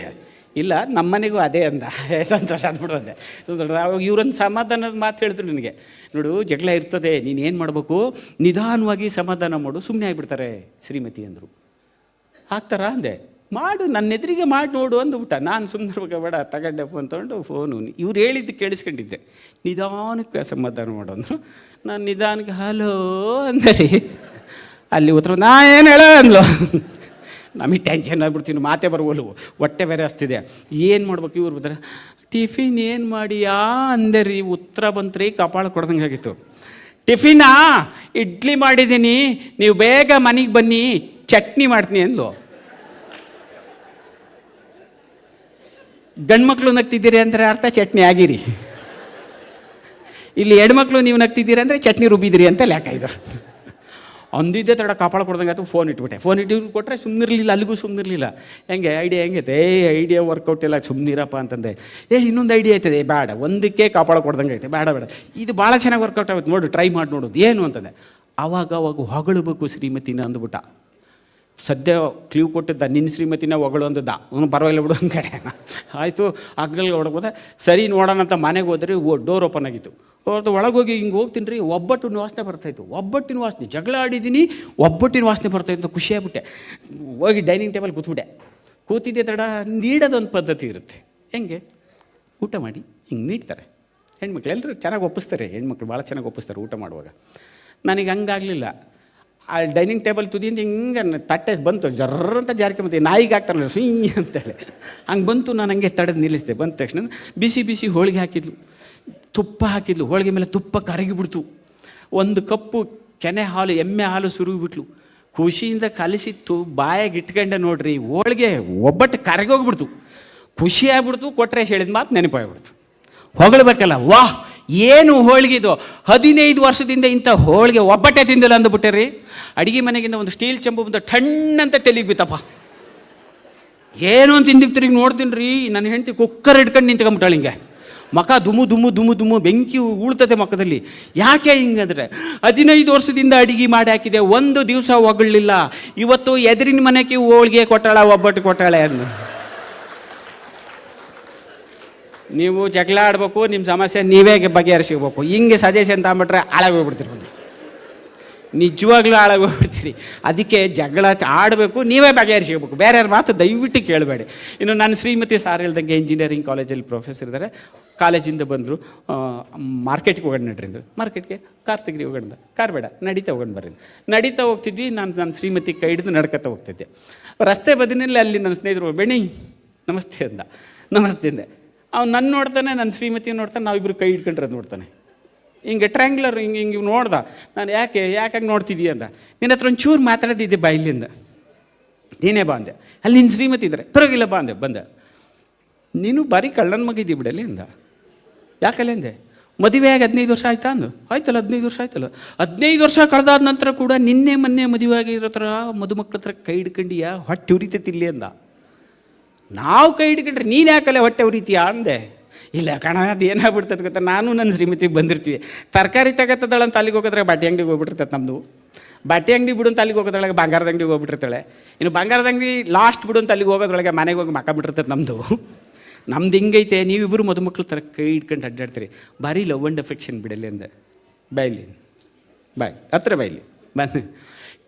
ಇಲ್ಲ ನಮ್ಮ ಮನೆಗೂ ಅದೇ. ಅಂದ ಸಂತೋಷ ಅಂದ್ಬಿಡು ಅಂದೆ. ಅವಾಗ ಇವ್ರೊಂದು ಸಮಾಧಾನದ ಮಾತು ಹೇಳಿದ್ರು ನಿನಗೆ. ನೋಡು, ಜಗಳ ಇರ್ತದೆ, ನೀನು ಏನು ಮಾಡಬೇಕು? ನಿಧಾನವಾಗಿ ಸಮಾಧಾನ ಮಾಡು ಸುಮ್ಮನೆ ಆಗಿಬಿಡ್ತಾರೆ, ಶ್ರೀಮತಿ ಅಂದರು. ಹಾಕ್ತಾರಾ ಅಂದೆ. ಮಾಡು ನನ್ನ ಎದುರಿಗೆ ಮಾಡಿ, ನೋಡು ಅಂದ್ಬಿಟ್ಟ ನಾನು ಸುಮ್ಮನೆ ಬೇಡ, ತಗೊಂಡೆ ಫೋನ್ ತೊಗೊಂಡು ಫೋನು ಇವ್ರು ಹೇಳಿದ್ದು ಕೇಳಿಸ್ಕೊಂಡಿದ್ದೆ. ನಿಧಾನಕ್ಕೆ ಸಮಾಧಾನ ಮಾಡು ನಾನು ನಿಧಾನಕ್ಕೆ, ಹಲೋ ಅಂದರೆ ಅಲ್ಲಿ ಉತ್ತರ, ನಾ ಏನು ಹೇಳ ಅಂದ್ಲು. ನಮಗೆ ಟೆನ್ಷನ್ ಆಗ್ಬಿಡ್ತೀನಿ ಮಾತೇ ಬರುವಲ್ವು. ಹೊಟ್ಟೆ ಬೇರೆ ಹಸ್ತಿದೆ. ಏನು ಮಾಡ್ಬೇಕು ಇವ್ರು ಬರ್ತಾರೆ ಟಿಫಿನ್ ಏನು ಮಾಡಿಯಾ ಅಂದರಿ ಉತ್ತರ ಬಂತ್ರಿ ಕಪಾಳ ಕೊಡ್ದಂಗೆ ಆಗಿತ್ತು. ಟಿಫಿನಾ? ಇಡ್ಲಿ ಮಾಡಿದ್ದೀನಿ. ನೀವು ಬೇಗ ಮನೆಗೆ ಬನ್ನಿ. ಚಟ್ನಿ ಮಾಡ್ತೀನಿ ಅಂದ್ಲು. ಗಂಡ್ಮಕ್ಳು ನಗ್ತಿದ್ದೀರಿ ಅಂದರೆ ಅರ್ಥ, ಚಟ್ನಿ ಆಗಿರಿ. ಇಲ್ಲಿ ಹೆಣ್ಮಕ್ಳು ನೀವು ನಗ್ತಿದ್ದೀರಿ ಅಂದರೆ ಚಟ್ನಿ ರುಬ್ಬಿದಿರಿ ಅಂತ ಲೆಕ್ಕ ಇದು. ಅಂದಿದ್ದೆ ತಡ ಕಾಪಾಡ ಕೊಡ್ದಂಗೆ ಫೋನ್ ಇಟ್ಬಿಟ್ಟೆ. ಫೋನ್ ಇಟ್ಟು ಕೊಟ್ಟರೆ ಸುಮ್ಮನಿರಲಿಲ್ಲ ಅಲ್ಲಿಗೂ ಸುಮ್ಮನಿರಲಿಲ್ಲ ಹೆಂಗೆ ಐಡಿಯಾ ಹೆಂಗೈತೆ? ಏ ಐಡಿಯಾ ವರ್ಕೌಟ್ ಇಲ್ಲ ಸುಮ್ಮನಿರಪ್ಪ ಅಂತಂದೆ. ಏ, ಇನ್ನೊಂದು ಐಡಿಯಾ ಐತದೆ, ಬೇಡ, ಒಂದಕ್ಕೆ ಕಾಪಾಡ ಕೊಡ್ದಂಗೆ ಐತೆ. ಬೇಡ ಬೇಡ. ಇದು ಭಾಳ ಚೆನ್ನಾಗಿ ವರ್ಕೌಟ್ ಆಗುತ್ತೆ, ನೋಡು ಟ್ರೈ ಮಾಡಿ ನೋಡೋದು ಏನು ಅಂತಂದೆ. ಆವಾಗ ಅವಾಗ ಹೊಗಳಬೇಕು ಶ್ರೀಮತಿನ ಅಂದ್ಬಿಟ್ಟ ಸದ್ಯ ಕ್ಲೀವ್ ಕೊಟ್ಟಿದ್ದ ನಿನ್ನ ಶ್ರೀಮತಿನ ಒಗಳು ಅಂದದ್ದ. ಅವನು ಪರವಾಗಿಲ್ಲ ಬಿಡು ಒಂದು ಕಡೆ. ಆಯಿತು ಅಗ್ಗಲ್ಗೆ ಹೊಡಬೋದ ಸರಿ ನೋಡೋಣ ಅಂತ ಮನೆಗೆ ಹೋದ್ರಿ ಡೋರ್ ಓಪನ್ ಆಗಿತ್ತು. ಅವ್ರದ್ದು ಒಳಗೋಗಿ ಹಿಂಗೆ ಹೋಗ್ತೀನಿ ರೀ, ಒಬ್ಬಟ್ಟಿನ ವಾಸನೆ ಬರ್ತಾಯಿತ್ತು ಒಬ್ಬಟ್ಟಿನ ವಾಸನೆ, ಜಗಳ ಆಡಿದ್ದೀನಿ, ಒಬ್ಬಟ್ಟಿನ ವಾಸನೆ ಬರ್ತಾಯಿತ್ತು ಅಂತ ಖುಷಿಯಾಗ್ಬಿಟ್ಟೆ ಹೋಗಿ ಡೈನಿಂಗ್ ಟೇಬಲ್ ಕೂತ್ಬಿಟ್ಟೆ. ಕೂತಿದ್ದೆ, ತಡ, ನೀಡೋದೊಂದು ಪದ್ಧತಿ ಇರುತ್ತೆ. ಹೆಂಗೆ? ಊಟ ಮಾಡಿ, ಹಿಂಗೆ ನೀಡ್ತಾರೆ. ಹೆಣ್ಮಕ್ಳು ಎಲ್ಲರೂ ಚೆನ್ನಾಗಿ ಒಪ್ಪಿಸ್ತಾರೆ. ಹೆಣ್ಮಕ್ಳು ಭಾಳ ಚೆನ್ನಾಗಿ ಒಪ್ಪಿಸ್ತಾರೆ ಊಟ ಮಾಡುವಾಗ. ನನಗೆ ಹಂಗಾಗಲಿಲ್ಲ. ಆ ಡೈನಿಂಗ್ ಟೇಬಲ್ ತುದಿಯಿಂದ ಹಿಂಗೆ ತಟ್ಟೆ ಬಂತು ಜರ್ರ ಅಂತ ಜಾರ್ಕೊಂಬತ್ತಿ ನಾಯಿಗೆ ಹಾಕ್ತಾರಲ್ಲ ಸುಯ್ ಅಂತೇಳಿ. ಹಂಗೆ ಬಂತು, ನಾನು ಹಂಗೆ ತಡೆದು ನಿಲ್ಲಿಸಿದೆ. ಬಂದ ತಕ್ಷಣ ಬಿಸಿ ಬಿಸಿ ಹೋಳಿಗೆ ಹಾಕಿದ್ಲು. ತುಪ್ಪ ಹಾಕಿದ್ಲು. ಹೋಳಿಗೆ ಮೇಲೆ ತುಪ್ಪ ಕರಗಿಬಿಡ್ತು ಒಂದು ಕಪ್ಪು ಕೆನೆ ಹಾಲು, ಎಮ್ಮೆ ಹಾಲು ಸುರುಗಿಬಿಟ್ಲು ಖುಷಿಯಿಂದ ಕಲಿಸಿತ್ತು, ಬಾಯಾಗಿ ಇಟ್ಕೊಂಡೆ ನೋಡ್ರಿ. ಹೋಳಿಗೆ ಒಬ್ಬಟ್ಟು ಕರಗೋಗ್ಬಿಡ್ತು ಖುಷಿ ಆಗ್ಬಿಡ್ತು ಕೊಟ್ಟರೆ ಹೇಳಿದ ಮಾತು ನೆನಪಾಗ್ಬಿಡ್ತು. ಹೊಗಳಬೇಕಲ್ಲ, ವಾಹ್! ಏನು ಹೋಳಿಗೆದು ಹದಿನೈದು ವರ್ಷದಿಂದ ಇಂಥ ಹೋಳಿಗೆ ಒಬ್ಬಟ್ಟೆ ತಿಂದಿಲ್ಲ ಅಂದ್ಬಿಟ್ಟೆ ರೀ ಅಡಿಗೆ ಮನೆಗಿಂದ ಒಂದು ಸ್ಟೀಲ್ ಚೆಂಬು ಬಂದು ಟಣ್ಣಂತ ತೆಲಿಗೆ ಬಿತ್ತಪ್ಪ ಏನು ಅಂತ ಹಿಂದಿಗೆ ತಿರುಗಿ ನೋಡ್ತೀನಿ ರೀ ನನ್ನ ಹೆಂಡತಿ ಕುಕ್ಕರ್ ಹಿಡ್ಕೊಂಡು ನಿಂತ್ಕೊಂಬಿಟ್ಟಾಳೆ ಹಿಂಗೆ. ಮಕ ದುಮು ದುಮು ದುಮು ದುಮು ಬೆಂಕಿ ಉಳ್ತದೆ ಮಕ್ಕದಲ್ಲಿ ಯಾಕೆ ಹಿಂಗಂದ್ರೆ ಹದಿನೈದು ವರ್ಷದಿಂದ ಅಡಿಗೆ ಮಾಡಿ ಹಾಕಿದೆ, ಒಂದು ದಿವಸ ಹೊಗಳಿಲ್ಲ ಇವತ್ತು ಎದುರಿನ ಮನೆಗೆ ಹೋಳಿಗೆ ಕೊಟ್ಟಾಳ, ಒಬ್ಬಟ್ಟು ಕೊಟ್ಟಾಳೆ ಅಂದು ನೀವು ಜಗಳ ಆಡ್ಬೇಕು ನಿಮ್ಮ ಸಮಸ್ಯೆ ನೀವೇ ಬಗೆಹರಿಸ್ಕೋಬೇಕು. ಹಿಂಗೆ ಸಜೆಷನ್ ತಗೊಂಬಿಟ್ರೆ ಹಾಳಾಗೋಗ್ಬಿಡ್ತೀರಿ ಬಂದು ನಿಜವಾಗ್ಲೂ ಹಾಳಾಗೋಗ್ಬಿಡ್ತೀರಿ ಅದಕ್ಕೆ ಜಗಳ ಆಡಬೇಕು, ನೀವೇ ಬೇರೆ ಮಾತು ದಯವಿಟ್ಟು ಕೇಳಬೇಡಿ. ಇನ್ನು ನನ್ನ ಶ್ರೀಮತಿ ಸಾರ್ ಹೇಳ್ದಂಗೆ ಇಂಜಿನಿಯರಿಂಗ್ ಕಾಲೇಜಲ್ಲಿ ಪ್ರೊಫೆಸರ್ ಇದ್ದಾರೆ ಕಾಲೇಜಿಂದ ಬಂದರು ಮಾರ್ಕೆಟ್ಗೆ ಹೋಗೋಣ ನಡ್ರಿ ಅಂದರು. ಮಾರ್ಕೆಟ್ಗೆ ಕಾರ್ ತೆಗ್ರಿ ಹೋಗೋಣ ಕಾರ್ ಬೇಡ, ನಡೀತಾ ಹೋಗೋಣ ಬರ್ರಿ ನಡೀತಾ ಹೋಗ್ತಿದ್ವಿ, ನಾನು ನನ್ನ ಶ್ರೀಮತಿ ಕೈ ಹಿಡಿದು ನಡ್ಕೊತಾ ಹೋಗ್ತಿದ್ದೆ. ರಸ್ತೆ ಬದಿನಲ್ಲಿ ಅಲ್ಲಿ ನನ್ನ ಸ್ನೇಹಿತರು ಬೆಣ್ಣಿ ನಮಸ್ತೆ ಅಂದ. ನಮಸ್ತೆ ಅಂದೆ. ಅವ್ನು ನನ್ನ ನೋಡ್ತಾನೆ ನನ್ನ ಶ್ರೀಮತಿ ನೋಡ್ತಾನೆ ನಾವಿಬ್ಬರು ಕೈ ಹಿಡ್ಕೊಂಡ್ರೆ ನೋಡ್ತಾನೆ. ಹಿಂಗೆ ಟ್ರ್ಯಾಂಗ್ಲರ್ ಹಿಂಗೆ ಹಿಂಗೆ ನೋಡ್ದ, ನಾನು ಯಾಕೆ ಯಾಕೆ ನೋಡ್ತಿದ್ದೀಯ ಅಂತ. ನಿನ್ನ ಹತ್ರ ಒಂಚೂರು ಮಾತಾಡೋದಿದ್ದೆ ಬಾಯಿಲಿಂದ ನೀನೇ ಬಾ ಅಂದೆ. ಅಲ್ಲಿ ನಿನ್ನ ಶ್ರೀಮತಿ ಇದ್ದಾರೆ ಪರವಾಗಿಲ್ಲ ಬಾ ಅಂದೆ, ಬಂದೆ. ನೀನು ಬಾರಿ ಕಳ್ಳನ ಮಗಿದ್ದಿ ಬಿಡಲಿ ಅಂದ. ಯಾಕಲ್ಲ ಅಂದೆ? ಮದುವೆ ಆಗಿ ಹದಿನೈದು ವರ್ಷ ಆಯ್ತಾ ಅಂದು? ಆಯ್ತಲ್ಲ, ಹದಿನೈದು ವರ್ಷ ಆಯ್ತಲ್ಲ. ಹದಿನೈದು ವರ್ಷ ಕಳೆದಾದ ನಂತರ ಕೂಡ ನಿನ್ನೆ ಮೊನ್ನೆ ಮದುವೆ ಆಗಿರೋ ಥರ ಮದುಮಕ್ಳ ಹತ್ರ ಕೈ ಹಿಡ್ಕೊಂಡಿಯಾ? ಹೊಟ್ಟೆ ಉರಿತೈತಿ ಇಲ್ಲಿ ಅಂದ. ನಾವು ಕೈ ಹಿಡ್ಕೊಂಡ್ರೆ ನೀನು ಯಾಕಲ್ಲ ಹೊಟ್ಟೆ ಉರಿತೀಯಾ ಅಂದೆ. ಇಲ್ಲ ಕಣ, ಅದು ಏನಾಗ್ಬಿಡ್ತದೆ ಗೊತ್ತಾ? ನಾನು ನನ್ನ ಶ್ರೀಮತಿಗೆ ಬಂದಿರ್ತೀವಿ. ತರಕಾರಿ ತಗತ್ತದಳ ಅಂತ ಅಲ್ಲಿಗೆ ಹೋಗೋದ್ರೆ ಬಟ್ಟೆ ಅಂಗಡಿಗೆ ಹೋಗ್ಬಿಟ್ಟಿರ್ತದೆ ನಮ್ಮದು ಬಟ್ಟೆ ಅಂಗಡಿ ಬಿಡು ಅಂತ ಅಲ್ಲಿಗೆ ಹೋಗೋದ್ರೊಳಗೆ ಬಂಗಾರದ ಅಂಗಡಿಗೆ ಹೋಗ್ಬಿಟ್ಟಿರ್ತಾಳೆ. ಇನ್ನು ಬಂಗಾರದ ಅಂಗಡಿ ಲಾಸ್ಟ್ ಬಿಡು ಅಂತ ಅಲ್ಲಿಗೆ ಹೋಗೋದ್ರೊಳಗೆ ಮನೆಗೆ ಹೋಗಿ ಮಕ್ಕ ಬಿಟ್ಟಿರ್ತದೆ ನಮ್ಮದು ನಮ್ದು ಹಿಂಗೈತೆ ನೀವಿಬ್ಬರು ಮದುಮಕ್ಳು ಥರ ಕೈ ಹಿಡ್ಕೊಂಡು ಅಡ್ಡಾಡ್ತೀರಿ. ಭಾರಿ ಲವ್ ಆ್ಯಂಡ್ ಅಫೆಕ್ಷನ್ ಬಿಡಲಿ ಅಂದೆ. ಬೈಲಿ ಬಾಯ್. ಹತ್ರ ಬೈಲಿ ಬಂದು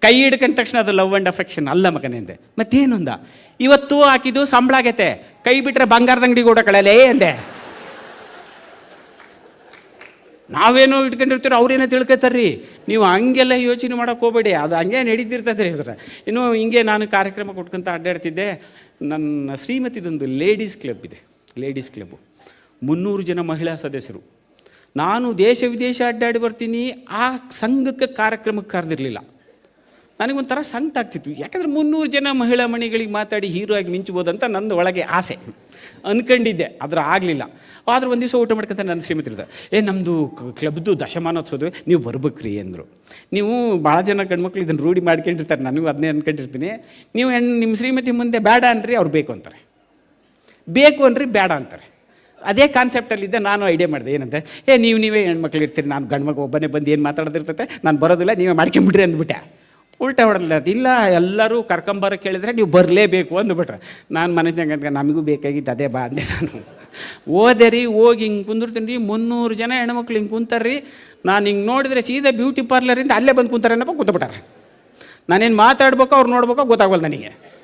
ಕೈ ಹಿಡ್ಕೊಂಡ ತಕ್ಷಣ ಅದು ಲವ್ ಆ್ಯಂಡ್ ಅಫೆಕ್ಷನ್ ಅಲ್ಲ ಮಗನೇ ಅಂದೆ. ಮತ್ತೇನು ಅಂದ ಇವತ್ತು ಹಾಕಿದ್ದು ಸಂಬಳ ಆಗೈತೆ. ಕೈ ಬಿಟ್ರೆ ಬಂಗಾರದ ಅಂಗಡಿಗೆ ಓಡಕಳಲೇ ಅಂದೆ. ನಾವೇನೋ ಇಟ್ಕೊಂಡಿರ್ತೀರೋ ಅವ್ರೇನೋ ತಿಳ್ಕೊತಾರ್ರಿ. ನೀವು ಹಂಗೆಲ್ಲ ಯೋಚನೆ ಮಾಡೋಕೆ ಹೋಗಬೇಡಿ. ಅದು ಹಂಗೆ ನಡೀತಿರ್ತದೆ ರೀ ಅದ್ರ ಇನ್ನು ಹಿಂಗೆ ನಾನು ಕಾರ್ಯಕ್ರಮ ಕೊಟ್ಕೊಂತ ಅಡ್ಡಾಡ್ತಿದ್ದೆ. ನನ್ನ ಶ್ರೀಮತಿದೊಂದು ಲೇಡೀಸ್ ಕ್ಲಬ್ ಇದೆ. ಲೇಡೀಸ್ ಕ್ಲಬ್ಬು ಮುನ್ನೂರು ಜನ ಮಹಿಳಾ ಸದಸ್ಯರು. ನಾನು ದೇಶ ವಿದೇಶ ಅಡ್ಡಾಡಿ ಬರ್ತೀನಿ. ಆ ಸಂಘಕ್ಕೆ ಕಾರ್ಯಕ್ರಮಕ್ಕೆ ಕರೆದಿರಲಿಲ್ಲ. ನನಗೊಂಥರ ಸಂಕಟ ಆಗ್ತಿತ್ತು. ಯಾಕಂದ್ರೆ ಮುನ್ನೂರು ಜನ ಮಹಿಳಾ ಮಣಿಗಳಿಗೆ ಮಾತಾಡಿ ಹೀರೋ ಆಗಿ ಮಿಂಚ್ಬೋದು ಅಂತ ನನ್ನ ಒಳಗೆ ಆಸೆ. ಅಂದ್ಕೊಂಡಿದ್ದೆ ಆದ್ರೆ ಆಗಲಿಲ್ಲ. ಆದ್ರೆ ಒಂದು ದಿವಸ ಊಟ ಮಾಡ್ಕೊಂತ ನನ್ನ ಇರ್ತಾರೆ ಏ ನಮ್ಮದು ಕ್ಲಬ್ದು ದಶಮಾನೋತ್ಸವದ, ನೀವು ಬರ್ಬೇಕ್ರಿ, ಅಂದರು. ನೀವು ಭಾಳ ಜನ ಗಂಡ್ಮಕ್ಳು ಇದನ್ನು ರೂಢಿ ಮಾಡ್ಕೊಂಡಿರ್ತಾರೆ ನನಗೂ ಅದನ್ನೇ ಅಂದ್ಕೊಂಡಿರ್ತೀನಿ ನೀವು ಹೆಣ್ಣು ನಿಮ್ಮ ಶ್ರೀಮತಿ ಮುಂದೆ ಬೇಡ ಅನ್ರಿ, ಅವ್ರು ಬೇಕು ಅಂತಾರೆ. ಬೇಕು ಅನ್ರಿ, ಬೇಡ, ಅಂತಾರೆ. ಅದೇ ಕಾನ್ಸೆಪ್ಟಲ್ಲಿದ್ದೆ ನಾನು ಐಡಿಯಾ ಮಾಡಿದೆ. ಏನಂತ? ಏ, ನೀವು ನೀವೇ ಹೆಣ್ಮಕ್ಳು ಇರ್ತೀರಿ, ನಾನು ಗಂಡ್ಮಕ್ಳು ಒಬ್ಬನೇ ಬಂದು ಏನು ಮಾತಾಡೋದಿರ್ತೈತೆ? ನಾನು ಬರೋದಿಲ್ಲ, ನೀವೇ ಮಾಡ್ಕೊಂಬಿಡ್ರಿ, ಅಂದ್ಬಿಟ್ಟೆ. ಉಲ್ಟಾ ಹೊಡೆದಿಲ್ಲ ಇಲ್ಲ ಎಲ್ಲರೂ ಕರ್ಕೊಂಬರ ಕೇಳಿದ್ರೆ ನೀವು ಬರಲೇಬೇಕು ಅಂದ್ಬಿಟ್ರೆ. ನಾನು ಮನೆಯಾಗ ನಮಗೂ ಬೇಕಾಗಿದ್ದು ಅದೇ ಬಾ ಅಂದೆ ನಾನು. ಓದೆ ರೀ ಹೋಗಿ ಹಿಂಗೆ ಕುಂದಿರ್ತೀನಿ ರೀ ಮುನ್ನೂರು ಜನ ಹೆಣ್ಮಕ್ಳು ಹಿಂಗೆ ಕುಂತಾರ್ರಿ. ನಾನು ಹಿಂಗೆ ನೋಡಿದ್ರೆ ಸೀದಾ ಬ್ಯೂಟಿ ಪಾರ್ಲರಿಂದ ಅಲ್ಲೇ ಬಂದು ಕುಂತಾರೆ ಅನ್ನಪ್ಪ ಕೂತ್ಬಿಟ್ಟಾರೆ. ನಾನೇನು ಮಾತಾಡ್ಬೇಕೋ, ಅವ್ರು ನೋಡ್ಬೇಕೋ ಗೊತ್ತಾಗಲ್ಲ ನನಗೆ.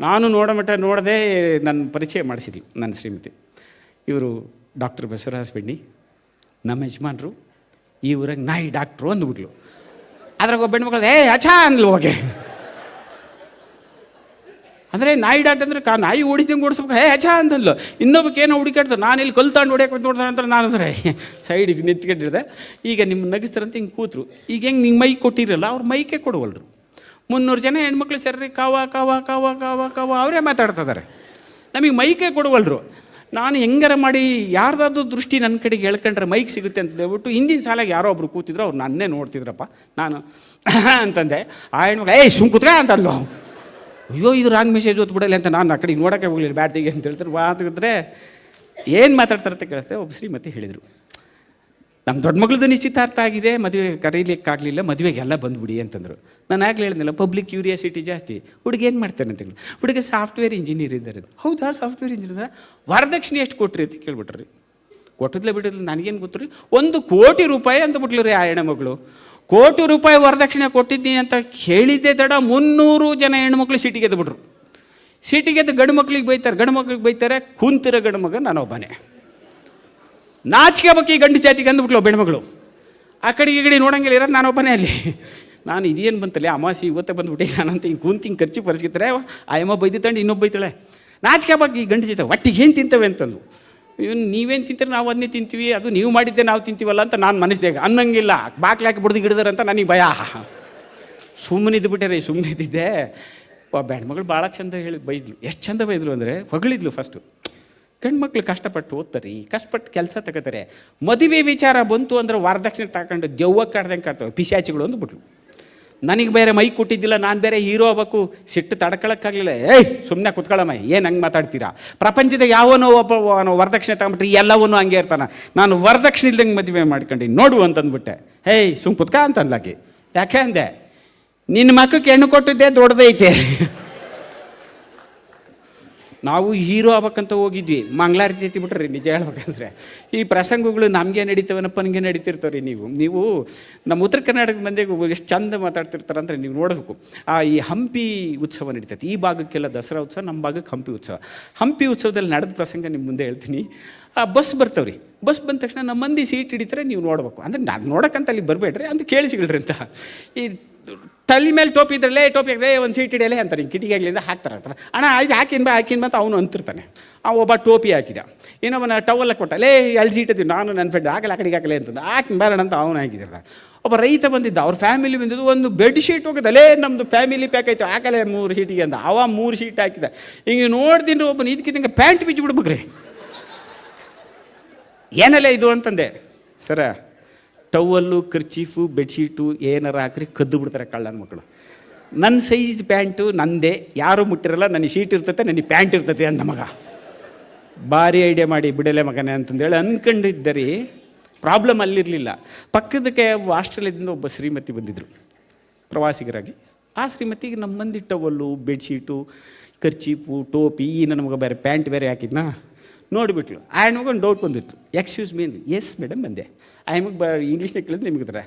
ನಾನು ನೋಡಮಟ್ಟ ನೋಡದೆ ನನ್ನ ಪರಿಚಯ ಮಾಡಿಸಿದ್ವಿ ನನ್ನ ಶ್ರೀಮತಿ. ಇವರು ಡಾಕ್ಟರ್ ಬಸವರಾಜ್ ಬೆಣ್ಣಿ, ನಮ್ಮ ಯಜಮಾನರು, ಈ ಊರಾಗ ನಾಯಿ ಡಾಕ್ಟ್ರು ಅಂದ್ಬಿಟ್ಲು. ಅದ್ರಾಗ ಒಬ್ಬ ಹೆಣ್ಮಕ್ಳು ಏ ಅಚಾ ಅಂದ್ಲು ಹೋಗಿ. ಅಂದರೆ ನಾಯಿ ಡಾಟ್ ಅಂದ್ರೆ ಕಾ, ನಾಯಿ ಓಡಿದಂಗೆ ಓಡಿಸ್ಬೇಕು ಹೇ ಅಚಾ ಅಂತಂದ್ಲು ಇನ್ನೊಬ್ಬಕ್ಕೆ ಏನೋ ಹುಡುಕಾಡ್ತಾರೆ ನಾನು ಇಲ್ಲಿ ಕಲ್ತಾಂಡು ಹೊಡ್ಯಕ್ಕೆ ನೋಡ್ತಾನೆ ಅಂತ ನಾನು ಅಂದರೆ. ಸೈಡಿಗೆ ನಿಂತ್ಕೊಂಡಿದ್ದೆ. ಈಗ ನಿಮ್ಮ ನಗಿಸ್ತಾರಂತ ಹಿಂಗೆ ಕೂತರು. ಈಗ ಹೆಂಗೆ ನಿಂಗೆ ಮೈ ಕೊಟ್ಟಿರಲ್ಲ, ಅವ್ರು ಮೈಕೆ ಕೊಡುವಲ್ರು. ಮುನ್ನೂರು ಜನ ಹೆಣ್ಮಕ್ಳು ಸೇರಿ ಕಾವ ಕಾವ ಕಾವ ಕಾವ ಕಾವ, ಅವರೇ ಮಾತಾಡ್ತಿದ್ದಾರೆ ನಮಗೆ ಮೈಕೆ ಕೊಡವಲ್ರು. ನಾನು ಹೆಂಗಾರ ಮಾಡಿ ಯಾರ್ದಾದ್ರು ದೃಷ್ಟಿ ನನ್ನ ಕಡೆಗೆ ಹೇಳ್ಕೊಂಡ್ರೆ ಮೈಕ್ ಸಿಗುತ್ತೆ ಅಂತ ಹೇಳ್ಬಿಟ್ಟು ಹಿಂದಿನ ಸಾಲಾಗಿ ಯಾರೋ ಒಬ್ರು ಕೂತಿದ್ರು, ಅವ್ರು ನನ್ನೇ ನೋಡ್ತಿದ್ರಪ್ಪ. ನಾನು ಅಂತಂದೆ. ಆ ಹೆಣ್ಮಗ ಏಯ್, ಸುಮ್ ಕುತ್ಕ ಅಂತಂದ್ಲು. ಅಯ್ಯೋ, ಇದು ರಾಂಗ್ ಮೆಸೇಜ್ ಓದ್ಬಿಡಲ್ಲ ಅಂತ ನಾನು ಆ ಕಡೆಗೆ ನೋಡೋಕ್ಕೆ ಹೋಗಲಿಲ್ಲ. ಬ್ಯಾಟಿಗೆ ಅಂತ ಹೇಳ್ತಾರೆ. ಮಾತಾಡಿದ್ರೆ ಏನು ಮಾತಾಡ್ತಾರೆ ಅಂತ ಕೇಳಿಸ್ತೆ ಒಬ್ಬ ಶ್ರೀಮತಿ ಹೇಳಿದರು. ನಮ್ಮ ದೊಡ್ಡ ಮಗಳದ್ದು ನಿಶ್ಚಿತಾರ್ಥ ಆಗಿದೆ, ಮದುವೆ ಕರೀಲಿಕ್ಕಾಗಲಿಲ್ಲ ಮದುವೆಗೆಲ್ಲ ಬಂದ್ಬಿಡಿ ಅಂತಂದರು. ನಾನು ಆಗಲೇ ಹೇಳಿದ್ನಲ್ಲ ಪಬ್ಲಿಕ್ ಕ್ಯೂರಿಯಾಸಿಟಿ ಜಾಸ್ತಿ. ಹುಡುಗ ಏನು ಮಾಡ್ತಾನೆ ಅಂತ ಹೇಳಿ ಹುಡುಗ ಸಾಫ್ಟ್ವೇರ್ ಇಂಜಿನಿಯರ್ ಇದ್ದಾರೆ ಹೌದಾ ಸಾಫ್ಟ್ವೇರ್ ಇಂಜಿನಿಯರ್ ವರದಕ್ಷಿಣೆ ಎಷ್ಟು ಕೊಟ್ರಿ ಅಂತ ಕೇಳ್ಬಿಟ್ರಿ. ಕೊಟ್ಟದ್ಲೆ ಬಿಟ್ಟಿದ್ಲು, ನನಗೇನು ಗೊತ್ತು ರೀ? ಒಂದು ಕೋಟಿ ರೂಪಾಯಿ ಅಂತ ಬಿಟ್ಲು ರೀ ಆ ಹೆಣ್ಮಗಳು ಕೋಟಿ ರೂಪಾಯಿ ವರದಕ್ಷಿಣೆ ಕೊಟ್ಟಿದ್ದೀನಿ ಅಂತ ಹೇಳಿದ್ದೆ ತಡ ಮುನ್ನೂರು ಜನ ಹೆಣ್ಮಕ್ಳು ಸಿಟಿಗೆ ಬಿಟ್ರು ಸಿಟಿಗೆ ಎದ್ದು ಗಂಡು ಮಕ್ಳಿಗೆ ಬೈತಾರೆ, ಗಂಡು ಮಕ್ಳಿಗೆ ಬೈತಾರೆ, ಕುಂತಿರೋ ಗಂಡು ಮಗ ನಾನು ಒಬ್ಬನೇ ನಾಚಿಕೆ ಬಕ್ಕಿ ಗಂಡು ಜಾತಿಗೆ ಅಂದ್ಬಿಟ್ಲು ಬೆಣ್ಮಗಳು ಆ ಕಡೆ ಈ ಕಡೆ ನೋಡಂಗಿಲ್ಲ ಇರೋದು ನಾನೊಬ್ಬನೇ ಅಲ್ಲಿ. ನಾನು ಇದೇನು ಬಂತಲ್ಲ? ಅಮಾಸಿ ಇವತ್ತೆ ಬಂದ್ಬಿಟ್ಟು ನಾನಂತ ಹಿಂಗೆ ಕುಂತು ಹಿಂಗೆ ಖರ್ಚು ಪರಿಸ್ಕಿದ್ರೆ ಆ ಬೈದಿ ತಂಡು ಇನ್ನೊಬ್ಬ ಬೈತಾಳೆ. ನಾಚಿಕೆ ಬಗ್ಗೆ ಈ ಗಂಡು ಜೊತೆ ಒಟ್ಟಿಗೆ ಏನು ತಿಂತವೆ ಅಂತಂದು ಇವನು ನೀವೇನು ತಿಂತೀರಿ? ನಾವು ಅದನ್ನೇ ತಿಂತೀವಿ. ಅದು ನೀವು ಮಾಡಿದ್ದೆ ನಾವು ತಿಂತೀವಲ್ಲ ಅಂತ ನಾನು ಮನಸ್ಸಿದಾಗ ಅನ್ನಂಗಿಲ್ಲ. ಬಾಕ್ಲಾಕಿ ಹಾಕಿ ಬಿಡ್ದು ಅಂತ ನನಗೆ ಭಯ. ಸುಮ್ಮನೆ ಇದ್ಬಿಟ್ಟೆ ಸುಮ್ಮನೆ ಇದ್ದಿದ್ದೆ. ಒಬ್ಬ ಮಗಳು ಭಾಳ ಚಂದ ಹೇಳಿ ಬೈದ್ಲು. ಎಷ್ಟು ಚಂದ ಬೈದ್ಲು ಅಂದರೆ, ಹೊಗಳಿದ್ಲು ಫಸ್ಟು ಗಂಡ್ಮಕ್ಳು ಕಷ್ಟಪಟ್ಟು ಓದ್ತಾರೆ ಕಷ್ಟಪಟ್ಟು ಕೆಲಸ ತಗೋತಾರೆ ಮದುವೆ ವಿಚಾರ ಬಂತು ಅಂದ್ರೆ ವರದಕ್ಷಿಣೆ ತಗೊಂಡು ದೆವ್ವ ಕಾಡ್ದಂಗೆ ಕಾಡ್ತವೆ ಪಿಶಾಚಿಗಳು ಅಂದ್ಬಿಟ್ಲು. ನನಗೆ ಬೇರೆ ಮೈ ಕೊಟ್ಟಿದ್ದಿಲ್ಲ, ನಾನು ಬೇರೆ ಹೀರೋ ಆಗಬೇಕು, ಸಿಟ್ಟು ತಡ್ಕೊಳಕ್ಕಾಗಲಿಲ್ಲ. ಏಯ್ ಸುಮ್ಮನೆ ಕುತ್ಕೊಳ್ಳಮ್ಮ, ಏನು ಹಂಗೆ ಮಾತಾಡ್ತೀರಾ? ಪ್ರಪಂಚದ ಯಾವನೋ ಒಬ್ಬ ವರದಕ್ಷಿಣೆ ತಗೊಂಬಿಟ್ರೆ ಎಲ್ಲವನ್ನೂ ಹಂಗೆ ಇರ್ತಾನೆ. ನಾನು ವರದಕ್ಷಿಣೆ ಇಲ್ದಂಗೆ ಮದುವೆ ಮಾಡ್ಕೊಂಡು, ನೋಡು ಅಂತಂದ್ಬಿಟ್ಟೆ. ಹೇಯ್ ಸುಮ್ ಕುತ್ಕ ಅಂತ ಅನ್ಲಾಕಿ ಯಾಕೆ ಅಂದೆ? ನಿನ್ನ ಮಕ್ಕಕ್ಕೆ ಹೆಣ್ಣು ಕೊಟ್ಟಿದ್ದೆ ದೊಡ್ಡದೈತೆ. ನಾವು ಹೀರೋ ಆಗ್ಬೇಕಂತ ಹೋಗಿದ್ವಿ. ಮಂಗಳಾರತಿ ಎತ್ತಿ ಬಿಟ್ರಿ ನಿಜ ಹೇಳ್ಬೇಕಂದ್ರೆ. ಈ ಪ್ರಸಂಗಗಳು ನಮಗೆ ನಡೀತವನಪ್ಪ ನನಗೆ ನಡೀತಿರ್ತಾವ್ರಿ ನೀವು. ನೀವು ನಮ್ಮ ಉತ್ತರ ಕರ್ನಾಟಕದ ಮಂದಿಗೆ ಎಷ್ಟು ಚಂದ ಮಾತಾಡ್ತಿರ್ತಾರೆ ಅಂದರೆ ನೀವು ನೋಡಬೇಕು. ಆ ಈ ಹಂಪಿ ಉತ್ಸವ ನಡೀತೈತೆ. ಈ ಭಾಗಕ್ಕೆಲ್ಲ ದಸರಾ ಉತ್ಸವ, ನಮ್ಮ ಭಾಗಕ್ಕೆ ಹಂಪಿ ಉತ್ಸವ. ಹಂಪಿ ಉತ್ಸವದಲ್ಲಿ ನಡೆದ ಪ್ರಸಂಗ ನಿಮ್ಮ ಮುಂದೆ ಹೇಳ್ತೀನಿ. ಆ ಬಸ್ ಬರ್ತವ್ರಿ. ಬಸ್ ಬಂದ ತಕ್ಷಣ ನಮ್ಮ ಮಂದಿ ಸೀಟ್ ಹಿಡಿತಾರೆ, ನೀವು ನೋಡ್ಬೇಕು. ಅಂದರೆ ನಾನು ನೋಡೋಕ್ಕಂತ ಅಲ್ಲಿ ಬರಬೇಡ್ರಿ ಅಂತ ಕೇಳಿಸಿಗಳ್ರಿ ಅಂತ. ಈ ತಲೆ ಮೇಲೆ ಟೋಪಿ ಇದ್ರಲ್ಲೇ ಟೋಪಿ ಹಾಕಿದ್ರೆ ಒಂದು ಸೀಟ್ ಇಡಲೇ ಅಂತಾರೆ. ಹಿಂಗೆ ಕಿಟಕಿಯಾಗಲಿಂದ ಹಾಕ್ತಾರೆ ಅಂತಾರೆ ಅಣ್ಣ, ಇದು ಹಾಕಿನ ಬಾ ಹಾಕಿನ ಬಂತ ಅವನು ಅಂತಿರ್ತಾನೆ. ಆ ಒಬ್ಬ ಟೋಪಿ ಹಾಕಿದ. ಇನ್ನೊಬ್ಬನ ಟವಲ್ಲ ಕೊಟ್ಟ, ಲೇ ಅಲ್ಲಿ ಸೀಟ್ ಇದ್ದೀವಿ ನಾನು ನನ್ನ ಫ್ರೆಂಡ್ ಆಗಲ್ಲ ಆ ಕಡೆಗೆ ಹಾಕಲೇ ಅಂತಂದು. ಹಾಕಿನ ಬಾರಣ ಅಂತ ಅವನು ಹಾಕಿದಿರ್ದ ಒಬ್ಬ ರೈತ ಬಂದಿದ್ದ, ಅವ್ರ ಫ್ಯಾಮಿಲಿ ಬಂದಿದ್ದು ಒಂದು ಬೆಡ್ ಶೀಟ್ ಹೋಗಿದ್ದಲೇ ನಮ್ಮದು ಫ್ಯಾಮಿಲಿ ಪ್ಯಾಕ್ ಆಯಿತು, ಹಾಕಲೇ ಮೂರು ಸೀಟಿಗೆ ಅಂತ. ಅವ ಮೂರು ಸೀಟ್ ಹಾಕಿದ. ಹಿಂಗೆ ನೋಡ್ತೀನಿ ಒಬ್ಬನ ಇದಕ್ಕಿದ್ದಂಗೆ ಪ್ಯಾಂಟ್ ಬಿಚ್ಚಿ ಬಿಡ್ಬೇಕ್ರಿ. ಏನಲ್ಲ ಇದು ಅಂತಂದೆ. ಸರ ಟವಲ್ಲು, ಕರ್ಚೀಫು, ಬೆಡ್ಶೀಟು ಏನಾರ ಹಾಕ್ರಿ ಕದ್ದು ಬಿಡ್ತಾರೆ ಕಳ್ಳನ ಮಕ್ಕಳು ನನ್ನ ಸೈಜ್ ಪ್ಯಾಂಟು ನಂದೇ, ಯಾರೂ ಮುಟ್ಟಿರಲ್ಲ, ನನಗೆ ಶೀಟ್ ಇರ್ತೈತೆ, ನನಗೆ ಪ್ಯಾಂಟ್ ಇರ್ತತೆ ಅಂದ ಮಗ. ಭಾರಿ ಐಡಿಯಾ ಮಾಡಿ, ಬಿಡಲೆ ಮಗನೇ ಅಂತಂದೇಳಿ ಅಂದ್ಕೊಂಡಿದ್ದರಿ ಪ್ರಾಬ್ಲಮ್ ಅಲ್ಲಿರಲಿಲ್ಲ. ಪಕ್ಕದಕ್ಕೆ ಆಸ್ಟ್ರೇಲಿಯಾದಿಂದ ಒಬ್ಬ ಶ್ರೀಮತಿ ಬಂದಿದ್ದರು ಪ್ರವಾಸಿಗರಾಗಿ. ಆ ಶ್ರೀಮತಿಗೆ ನಮ್ಮ ಮಂದಿ ಟವಲ್ಲು, ಬೆಡ್ಶೀಟು ಕರ್ಚೀಪು ಟೋಪಿ, ಈ ನನ್ನ ಮಗ ಬೇರೆ, ಪ್ಯಾಂಟ್ ಬೇರೆ ಹಾಕಿದ್ನಾ? ನೋಡಿಬಿಟ್ಲು. ಆ್ಯಂಡ್ ಒಂದು ಡೌಟ್ ಬಂದಿತ್ತು. ಎಕ್ಸ್ಕ್ಯೂಸ್ ಮೀನ್ ಎಸ್ ಮೇಡಮ್ ಬಂದೆ ಆ ಹೆಣ್ಮಗೆ ಬ ಇಂಗ್ಲೀಷ್ನಾಗ ಕೇಳಿದ್ರೆ ನಿಮಗೆ ಹತ್ರ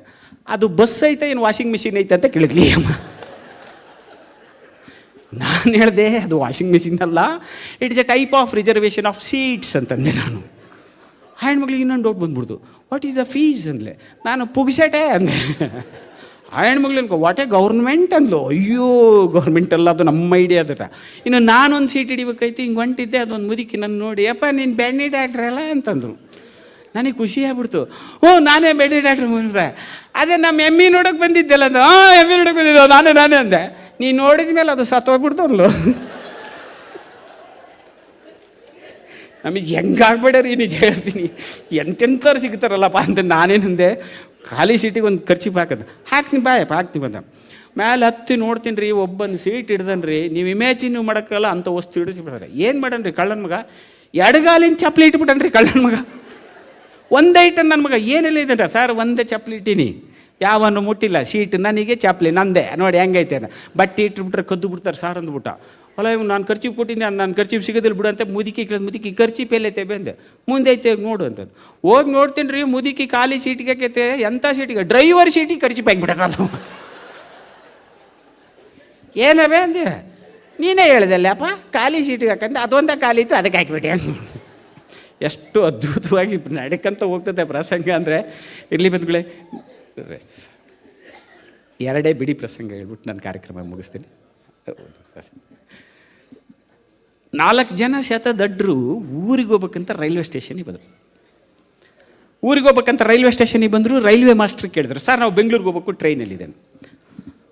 ಅದು ಬಸ್ ಐತೆ ಏನು ವಾಷಿಂಗ್ ಮಿಷಿನ್ ಐತೆ ಅಂತ ಕೇಳಿದ್ಲಿ. ಅಮ್ಮ. ನಾನು ಹೇಳಿದೆ, ಅದು ವಾಷಿಂಗ್ ಮಿಷಿನ್ ಅಲ್ಲ. It is a type of reservation of seats ಅಂತಂದೆ ನಾನು. ಆ ಹೆಣ್ಮಕ್ಳಿಗೆ ಇನ್ನೊಂದು ಡೌಟ್ ಬಂದ್ಬಿಡ್ತು. ವಾಟ್ ಈಸ್ ದ ಫೀಸ್ ಅಂದ್ಲೆ. ನಾನು ಪುಗ್ಸೆಟೆ ಅಂದೆ. ಆ ಹೆಣ್ಮಗ್ಳು ಅನ್ಕೋ ವಾಟ್ ಎ ಗೌರ್ಮೆಂಟ್ ಅಂದ್ಲು. ಅಯ್ಯೋ ಗೌರ್ಮೆಂಟ್ ಅಲ್ಲ, ಅದು ನಮ್ಮ ಐಡಿಯಾ ಅದ. ಇನ್ನು ನಾನೊಂದು ಸೀಟ್ ಹಿಡಿಬೇಕಾಯ್ತು, ಹಿಂಗೆ ಹೊಂಟಿದ್ದೆ, ಅದೊಂದು ಮುದುಕಿ ನನ್ನ ನೋಡಿ ಅಪ್ಪ ನೀನು ಬೆಣ್ಣೆ ಡಾಕ್ಟ್ರ್ ಅಲ್ಲ? ಅಂತಂದರು ನನಗೆ ಖುಷಿ ಆಗ್ಬಿಡ್ತು. ಹ್ಞೂ, ನಾನೇ ಬೆಣ್ಣೆ ಡಾಕ್ಟ್ರ್ ಬಂದ್ರೆ ಅದೇ ನಮ್ಮ ಎಮ್ಮಿ ನೋಡೋಕೆ ಬಂದಿದ್ದೆಲ್ಲ ಅಂದ ಹಾಂ ಎಮ್ಮಿ ನೋಡೋಕೆ ಬಂದಿದ್ದೆ, ನಾನೇ ನಾನೇ ಅಂದೆ. ನೀನು ನೋಡಿದ ಮೇಲೆ ಅದು ಸತ್ತೋಗ್ಬಿಡ್ತು ಅಂದ್ಲು. ನಮಗೆ ಹೆಂಗಾಗ್ಬೇಡ್ರಿ ನಿಜ ಹೇಳ್ತೀನಿ. ಎಂತೆಂಥವ್ರು ಸಿಗ್ತಾರಲ್ಲಪ್ಪ ಅಂತ ನಾನೇನಂದೆ. ಖಾಲಿ ಸೀಟಿಗೆ ಒಂದು ಖರ್ಚಿ ಹಾಕದ. ಹಾಕ್ತೀನಿ ಬಾಯಪ್ಪ ಹಾಕ್ತೀನಿ ಬಂದ. ಮ್ಯಾಲೆ ಹತ್ತಿ ನೋಡ್ತೀನಿ ರೀ, ಒಬ್ಬನ ಸೀಟ್ ಹಿಡ್ದನ್ರಿ ನೀವು ಇಮ್ಯಾಜಿನ್ ಮಾಡೋಕ್ಕಲ್ಲ ಅಂತ ವಸ್ತು ಹಿಡಿಸ್ಬಿಡ್ತಾರೆ ಏನು ಮಾಡನ್ರಿ ಕಳ್ಳನ ಮಗ? ಎಡಗಾಲಿನ ಚಪ್ಪಲಿ ಇಟ್ಬಿಟ್ಟನ್ರಿ ಕಳ್ಳನ ಮಗ. ಒಂದೇ ಇಟ್ಟನ್ ನನ್ನ ಮಗ. ಏನೆಲ್ಲ ಇದೆ ಸರ್, ಒಂದೇ ಚಪ್ಪಲಿ ಇಟ್ಟೀನಿ. ಯಾವನ್ನು ಮುಟ್ಟಿಲ್ಲ. ಸೀಟ್ ನನಗೆ ಚಪ್ಪಲಿ, ನಂದೆ. ನೋಡಿ ಹೆಂಗೈತೆ ಬಟ್ಟೆ ಇಟ್ಬಿಟ್ರೆ ಕದ್ದು ಬಿಡ್ತಾರೆ ಸಾರ್ ಅಂದ್ಬಿಟ್ಟ. ಅಲ್ಲ ಇವ್ ನಾನು ಖರ್ಚಿಗೆ ಕೊಟ್ಟಿನಿ ನಾನು ಖರ್ಚಿಗೆ ಸಿಗೋದಿಲ್ಲ ಬಿಡು ಅಂತ ಮುದುಕಿ ಮುದುಕಿ ಖರ್ಚಿ ಪೇಲೈತೆ ಬಂದೆ. ಮುಂದೆ ಐತೆ ನೋಡು ಅಂತ ಹೋಗಿ ನೋಡ್ತೀನಿ ರೀ ಮುದುಕಿ ಖಾಲಿ ಸೀಟಿಗೆ ಹಾಕೈತೆ ಎಂಥ ಸೀಟಿಗೆ ಡ್ರೈವರ್ ಸೀಟಿಗೆ ಖರ್ಚಿಪ್ ಹಾಕ್ಬಿಟ್ಟ ಅದು ಏನವೇ ಅಂದೆ? ನೀನೇ ಹೇಳ್ದಲ್ಲ, ಅಪ್ಪ, ಖಾಲಿ ಸೀಟಿಗೆ ಹಾಕಂದ್ರೆ ಅದೊಂದೇ ಖಾಲಿ ಇತ್ತು, ಅದಕ್ಕೆ ಹಾಕಿಬಿಟ್ಟೆ ಎಷ್ಟು ಅದ್ಭುತವಾಗಿ ನಡ್ಕಂತ ಹೋಗ್ತದೆ ಪ್ರಸಂಗ ಅಂದರೆ. ಇರಲಿ ಬಂದ್ಗಳೇ ಎರಡೇ ಬಿಡಿ ಪ್ರಸಂಗ ಹೇಳ್ಬಿಟ್ಟು ನಾನು ಕಾರ್ಯಕ್ರಮ ಮುಗಿಸ್ತೀನಿ. ನಾಲ್ಕು ಜನ ಶತದಡ್ರು ಊರಿಗೆ ಹೋಗ್ಬೇಕಂತ ರೈಲ್ವೆ ಸ್ಟೇಷನಿಗೆ ಬಂದರು. ಊರಿಗೆ ಹೋಗ್ಬೇಕಂತ ರೈಲ್ವೆ ಸ್ಟೇಷನಿಗೆ ಬಂದರು, ರೈಲ್ವೆ ಮಾಸ್ಟರ್ ಕೇಳಿದ್ರು, ಸರ್, ನಾವು ಬೆಂಗಳೂರಿಗೆ ಹೋಗ್ಬೇಕು, ಟ್ರೈನಲ್ಲಿದ್ದೇನೆ.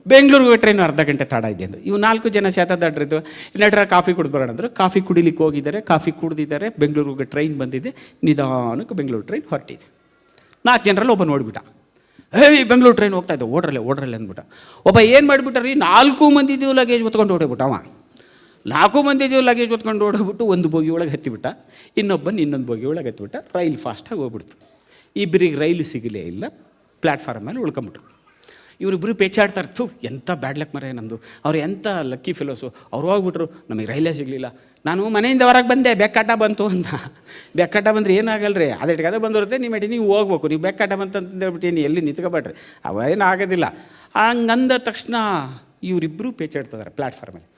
ಬೆಂಗಳೂರಿಗೆ ಟ್ರೈನ್ ಅರ್ಧ ಗಂಟೆ ತಡ ಇದೆ ಅಂದರು. ಇವು ನಾಲ್ಕು ಜನ ಶಾತದಾಡ್ರಿದ್ದು ನಟರ ಕಾಫಿ ಕುಡಿದು ಬರೋಣ ಅಂದರು. ಕಾಫಿ ಕುಡಿಲಿಕ್ಕೆ ಹೋಗಿದ್ದಾರೆ, ಕಾಫಿ ಕುಡ್ದಿದ್ದಾರೆ, ಬೆಂಗಳೂರಿಗೆ ಟ್ರೈನ್ ಬಂದಿದೆ. ನಿಧಾನಕ್ಕೆ ಬೆಂಗಳೂರು ಟ್ರೈನ್ ಹೊರಟಿದೆ. ನಾಲ್ಕು ಜನರಲ್ಲಿ ಒಬ್ಬ ನೋಡಿಬಿಟ್ಟ. ಏಯ್, ಬೆಂಗಳೂರು ಟ್ರೈನ್ ಹೋಗ್ತಾ ಇದ್ದೆ, ಓಡ್ರಲ್ಲೇ ಓಡ್ರಲ್ಲೇ ಅಂದ್ಬಿಟ್ಟ. ಒಬ್ಬ ಏನು ಮಾಡಿಬಿಟ್ಟಾರಿ ನಾಲ್ಕು ಮಂದಿದ್ದು ಲಗೇಜ್ ಹೊತ್ಕೊಂಡು ಹೊಡೋಗ್ಬಿಟ್ಟ ಅವ ಮಂದಿ ಜೀವ ಲಗೇಜ್ ಹೊತ್ಕೊಂಡು ಓಡೋಗ್ಬಿಟ್ಟು ಒಂದು ಬೋಗಿ ಒಳಗೆ ಹತ್ತಿಬಿಟ್ಟ, ಇನ್ನೊಬ್ಬನ ಇನ್ನೊಂದು ಬೋಗಿ ಒಳಗೆ ಹತ್ತಿಬಿಟ್ಟ, ರೈಲ್ ಫಾಸ್ಟಾಗಿ ಹೋಗ್ಬಿಡ್ತು. ಇಬ್ಬರಿಗೆ ರೈಲು ಸಿಗಲೇ ಇಲ್ಲ ಪ್ಲ್ಯಾಟ್ಫಾರ್ಮ್ ಮೇಲೆ ಉಳ್ಕೊಂಬಿಟ್ರು. ಇವರಿಬ್ಬರು ಪೇಚಾಡ್ತಾರೆ ತು ಎಂಥ ಬ್ಯಾಡ್ ಲಕ್ ಮರೆ ನಮ್ಮದು ಅವ್ರು ಎಂಥ ಲಕ್ಕಿ ಫಿಲೋಸು ಅವ್ರು ಹೋಗ್ಬಿಟ್ರು, ನಮಗೆ ರೈಲೇ ಸಿಗಲಿಲ್ಲ. ನಾನು ಮನೆಯಿಂದ ಹೊರಗೆ ಬಂದೆ, ಬೆಕ್ಕಾಟ ಬಂತು ಅಂತ. ಬೆಕ್ಕಾಟ ಬಂದರೆ ಏನಾಗಲ್ಲ ರೀ ಅದೇ ಬಂದಿರುತ್ತೆ ನಿಮ್ಮ ಅಡಿ ನೀವು ಹೋಗ್ಬೇಕು. ನೀವು ಬೆಕ್ಕಾಟ ಬಂತು ಅಂತ ಹೇಳ್ಬಿಟ್ಟು ಏನು ಎಲ್ಲಿ ನಿಂತ್ಕೊಬೇಡ್ರಿ? ಅವೇನು ಆಗೋದಿಲ್ಲ. ಹಂಗಂದ ತಕ್ಷಣ ಇವರಿಬ್ಬರು ಪೇಚಾಡ್ತಿದ್ದಾರೆ ಪ್ಲ್ಯಾಟ್ಫಾರ್ಮಲ್ಲಿ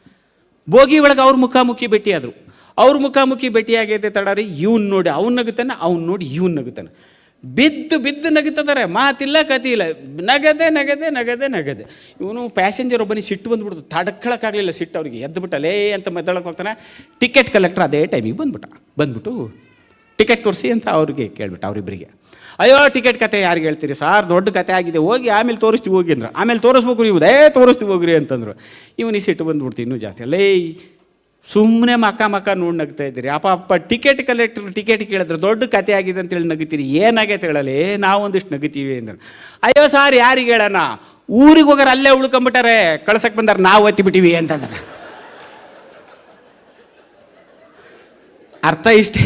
ಬೋಗಿ ಒಳಗೆ ಅವ್ರ ಮುಖಾಮುಖಿ ಭೇಟಿಯಾದರು. ಅವ್ರ ಮುಖಾಮುಖಿ ಭೇಟಿಯಾಗೈತೆ ತಡಾರಿ, ಇವ್ನು ನೋಡಿ, ಅವ್ನು ನಗುತ್ತಾನೆ, ಅವ್ನು ನೋಡಿ ಇವ್ನು ನಗುತ್ತಾನೆ. ಬಿದ್ದು ಬಿದ್ದು ನಗುತ್ತಿದ್ದಾರೆ, ಮಾತಿಲ್ಲ ಕತಿ ಇಲ್ಲ. ನಗದೆ ನಗದೆ ನಗದೆ ನಗದೆ. ಇವನು ಪ್ಯಾಸೆಂಜರ್ ಒಬ್ಬನಿಗೆ ಸಿಟ್ಟು ಬಂದ್ಬಿಡ್ತು. ತಡ್ಕೊಳಕ್ಕಾಗಲಿಲ್ಲ ಸಿಟ್ಟು ಅವ್ರಿಗೆ. ಎದ್ದು ಬಿಟ್ಟಲೇ ಅಂತ ಮೆದಳಕ್ಕೆ ಹೋಗ್ತಾನೆ. ಟಿಕೆಟ್ ಕಲೆಕ್ಟರ್ ಅದೇ ಟೈಮಿಗೆ ಬಂದ್ಬಿಟ್ಟ. ಬಂದ್ಬಿಟ್ಟು ಟಿಕೆಟ್ ತೋರಿಸಿ ಅಂತ ಅವ್ರಿಗೆ ಕೇಳ್ಬಿಟ್ಟ ಅವರಿಬ್ಬರಿಗೆ ಅಯ್ಯೋ, ಟಿಕೆಟ್ ಕತೆ ಯಾರಿಗೆ ಹೇಳ್ತೀರಿ? ಸಾರ್, ದೊಡ್ಡ ಕತೆ ಆಗಿದೆ. ಹೋಗಿ ಆಮೇಲೆ ತೋರಿಸ್ತೀವಿ ಹೋಗಿ ಅಂದ್ರೆ. ಆಮೇಲೆ ತೋರಿಸ್ಬೇಕು ನೀವು ಏ, ತೋರಿಸ್ತೀವಿ ಹೋಗ್ರಿ ಅಂತಂದ್ರು. ಇವನಿಗೆ ಸಿಟ್ಟು ಬಂದ್ಬಿಡ್ತು ಇನ್ನೂ ಜಾಸ್ತಿ. ಅಲ್ಲೇ ಸುಮ್ಮನೆ ಮಕ್ಕ ಮಕ್ಕ ನೋಡಿ ನಗ್ತಾ ಇದ್ದೀರಿ. ಅಪ್ಪ ಅಪ್ಪ, ಟಿಕೆಟ್ ಕಲೆಕ್ಟರ್, ಟಿಕೆಟ್ ಕೇಳಿದ್ರೆ, ದೊಡ್ಡ ಕತೆ ಆಗಿದೆ ಅಂತೇಳಿ ನಗಿತೀರಿ. ಏನಾಗೈತೆ ಹೇಳಲಿ? ನಾವೊಂದಿಷ್ಟು ನಗಿತೀವಿ ಅಂದ್ರೆ. ಅಯ್ಯೋ, ಸಾರ್, ಯಾರಿಗೆ ಹೇಳೋಣ ಊರಿಗೆ ಹೋಗಾರ ಅಲ್ಲೇ ಉಳ್ಕೊಂಬಿಟ್ಟಾರೆ. ಕಳ್ಸಕ್ಕೆ ಬಂದಾರೆ. ನಾವು ಒತ್ತಿ ಬಿಟ್ಟಿವಿ ಅಂತಂದ್ರೆ. ಅರ್ಥ ಇಷ್ಟೇ.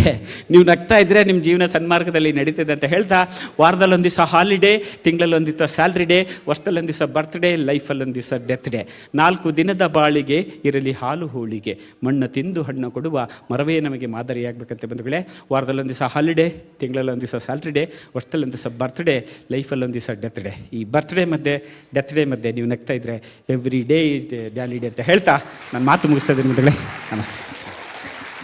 ನೀವು ನಗ್ತಾ ಇದ್ದರೆ ನಿಮ್ಮ ಜೀವನ ಸನ್ಮಾರ್ಗದಲ್ಲಿ ನಡೀತದೆ ಅಂತ ಹೇಳ್ತಾ ವಾರದಲ್ಲಿ ಒಂದು ದಿವಸ ಹಾಲಿಡೇ ತಿಂಗಳಲ್ಲಿ ಒಂದು ದಿವಸ ಸ್ಯಾಲ್ರಿ ಡೇ ವರ್ಷದಲ್ಲಿ ಒಂದು ದಿವಸ ಬರ್ತ್ಡೇ ಲೈಫಲ್ಲಿ ಒಂದು ದಿವಸ ಡೆತ್ ಡೇ ನಾಲ್ಕು ದಿನದ ಬಾಳಿಗೆ ಇರಲಿ ಹಾಲು ಹೋಳಿಗೆ. ಮಣ್ಣು ತಿಂದು ಹಣ್ಣು ಕೊಡುವ ಮರವೇ ನಮಗೆ ಮಾದರಿಯಾಗಬೇಕಂತ ಬಂಧುಗಳೇ. ವಾರದಲ್ಲಿ ಒಂದು ದಿವಸ ಹಾಲಿಡೇ ತಿಂಗಳಲ್ಲಿ ಒಂದು ದಿವಸ ಸ್ಯಾಲ್ರಿ ಡೇ ವರ್ಷದಲ್ಲಿ ಒಂದು ದಿವಸ ಬರ್ತ್ಡೇ ಲೈಫಲ್ಲಿ ಒಂದು ದಿವಸ ಡೆತ್ ಡೇ ಈ ಬರ್ತ್ಡೇ ಮಧ್ಯೆ ಡೆತ್ ಡೇ ಮಧ್ಯೆ ನೀವು ನಗ್ತಾ ಇದ್ದರೆ every day is day daily day ಅಂತ ಹೇಳ್ತಾ, ನಾನು ಮಾತು ಮುಗಿಸ್ತಾ ಇದ್ದೀನಿ ಬಂಧುಗಳೇ. ನಮಸ್ತೆ.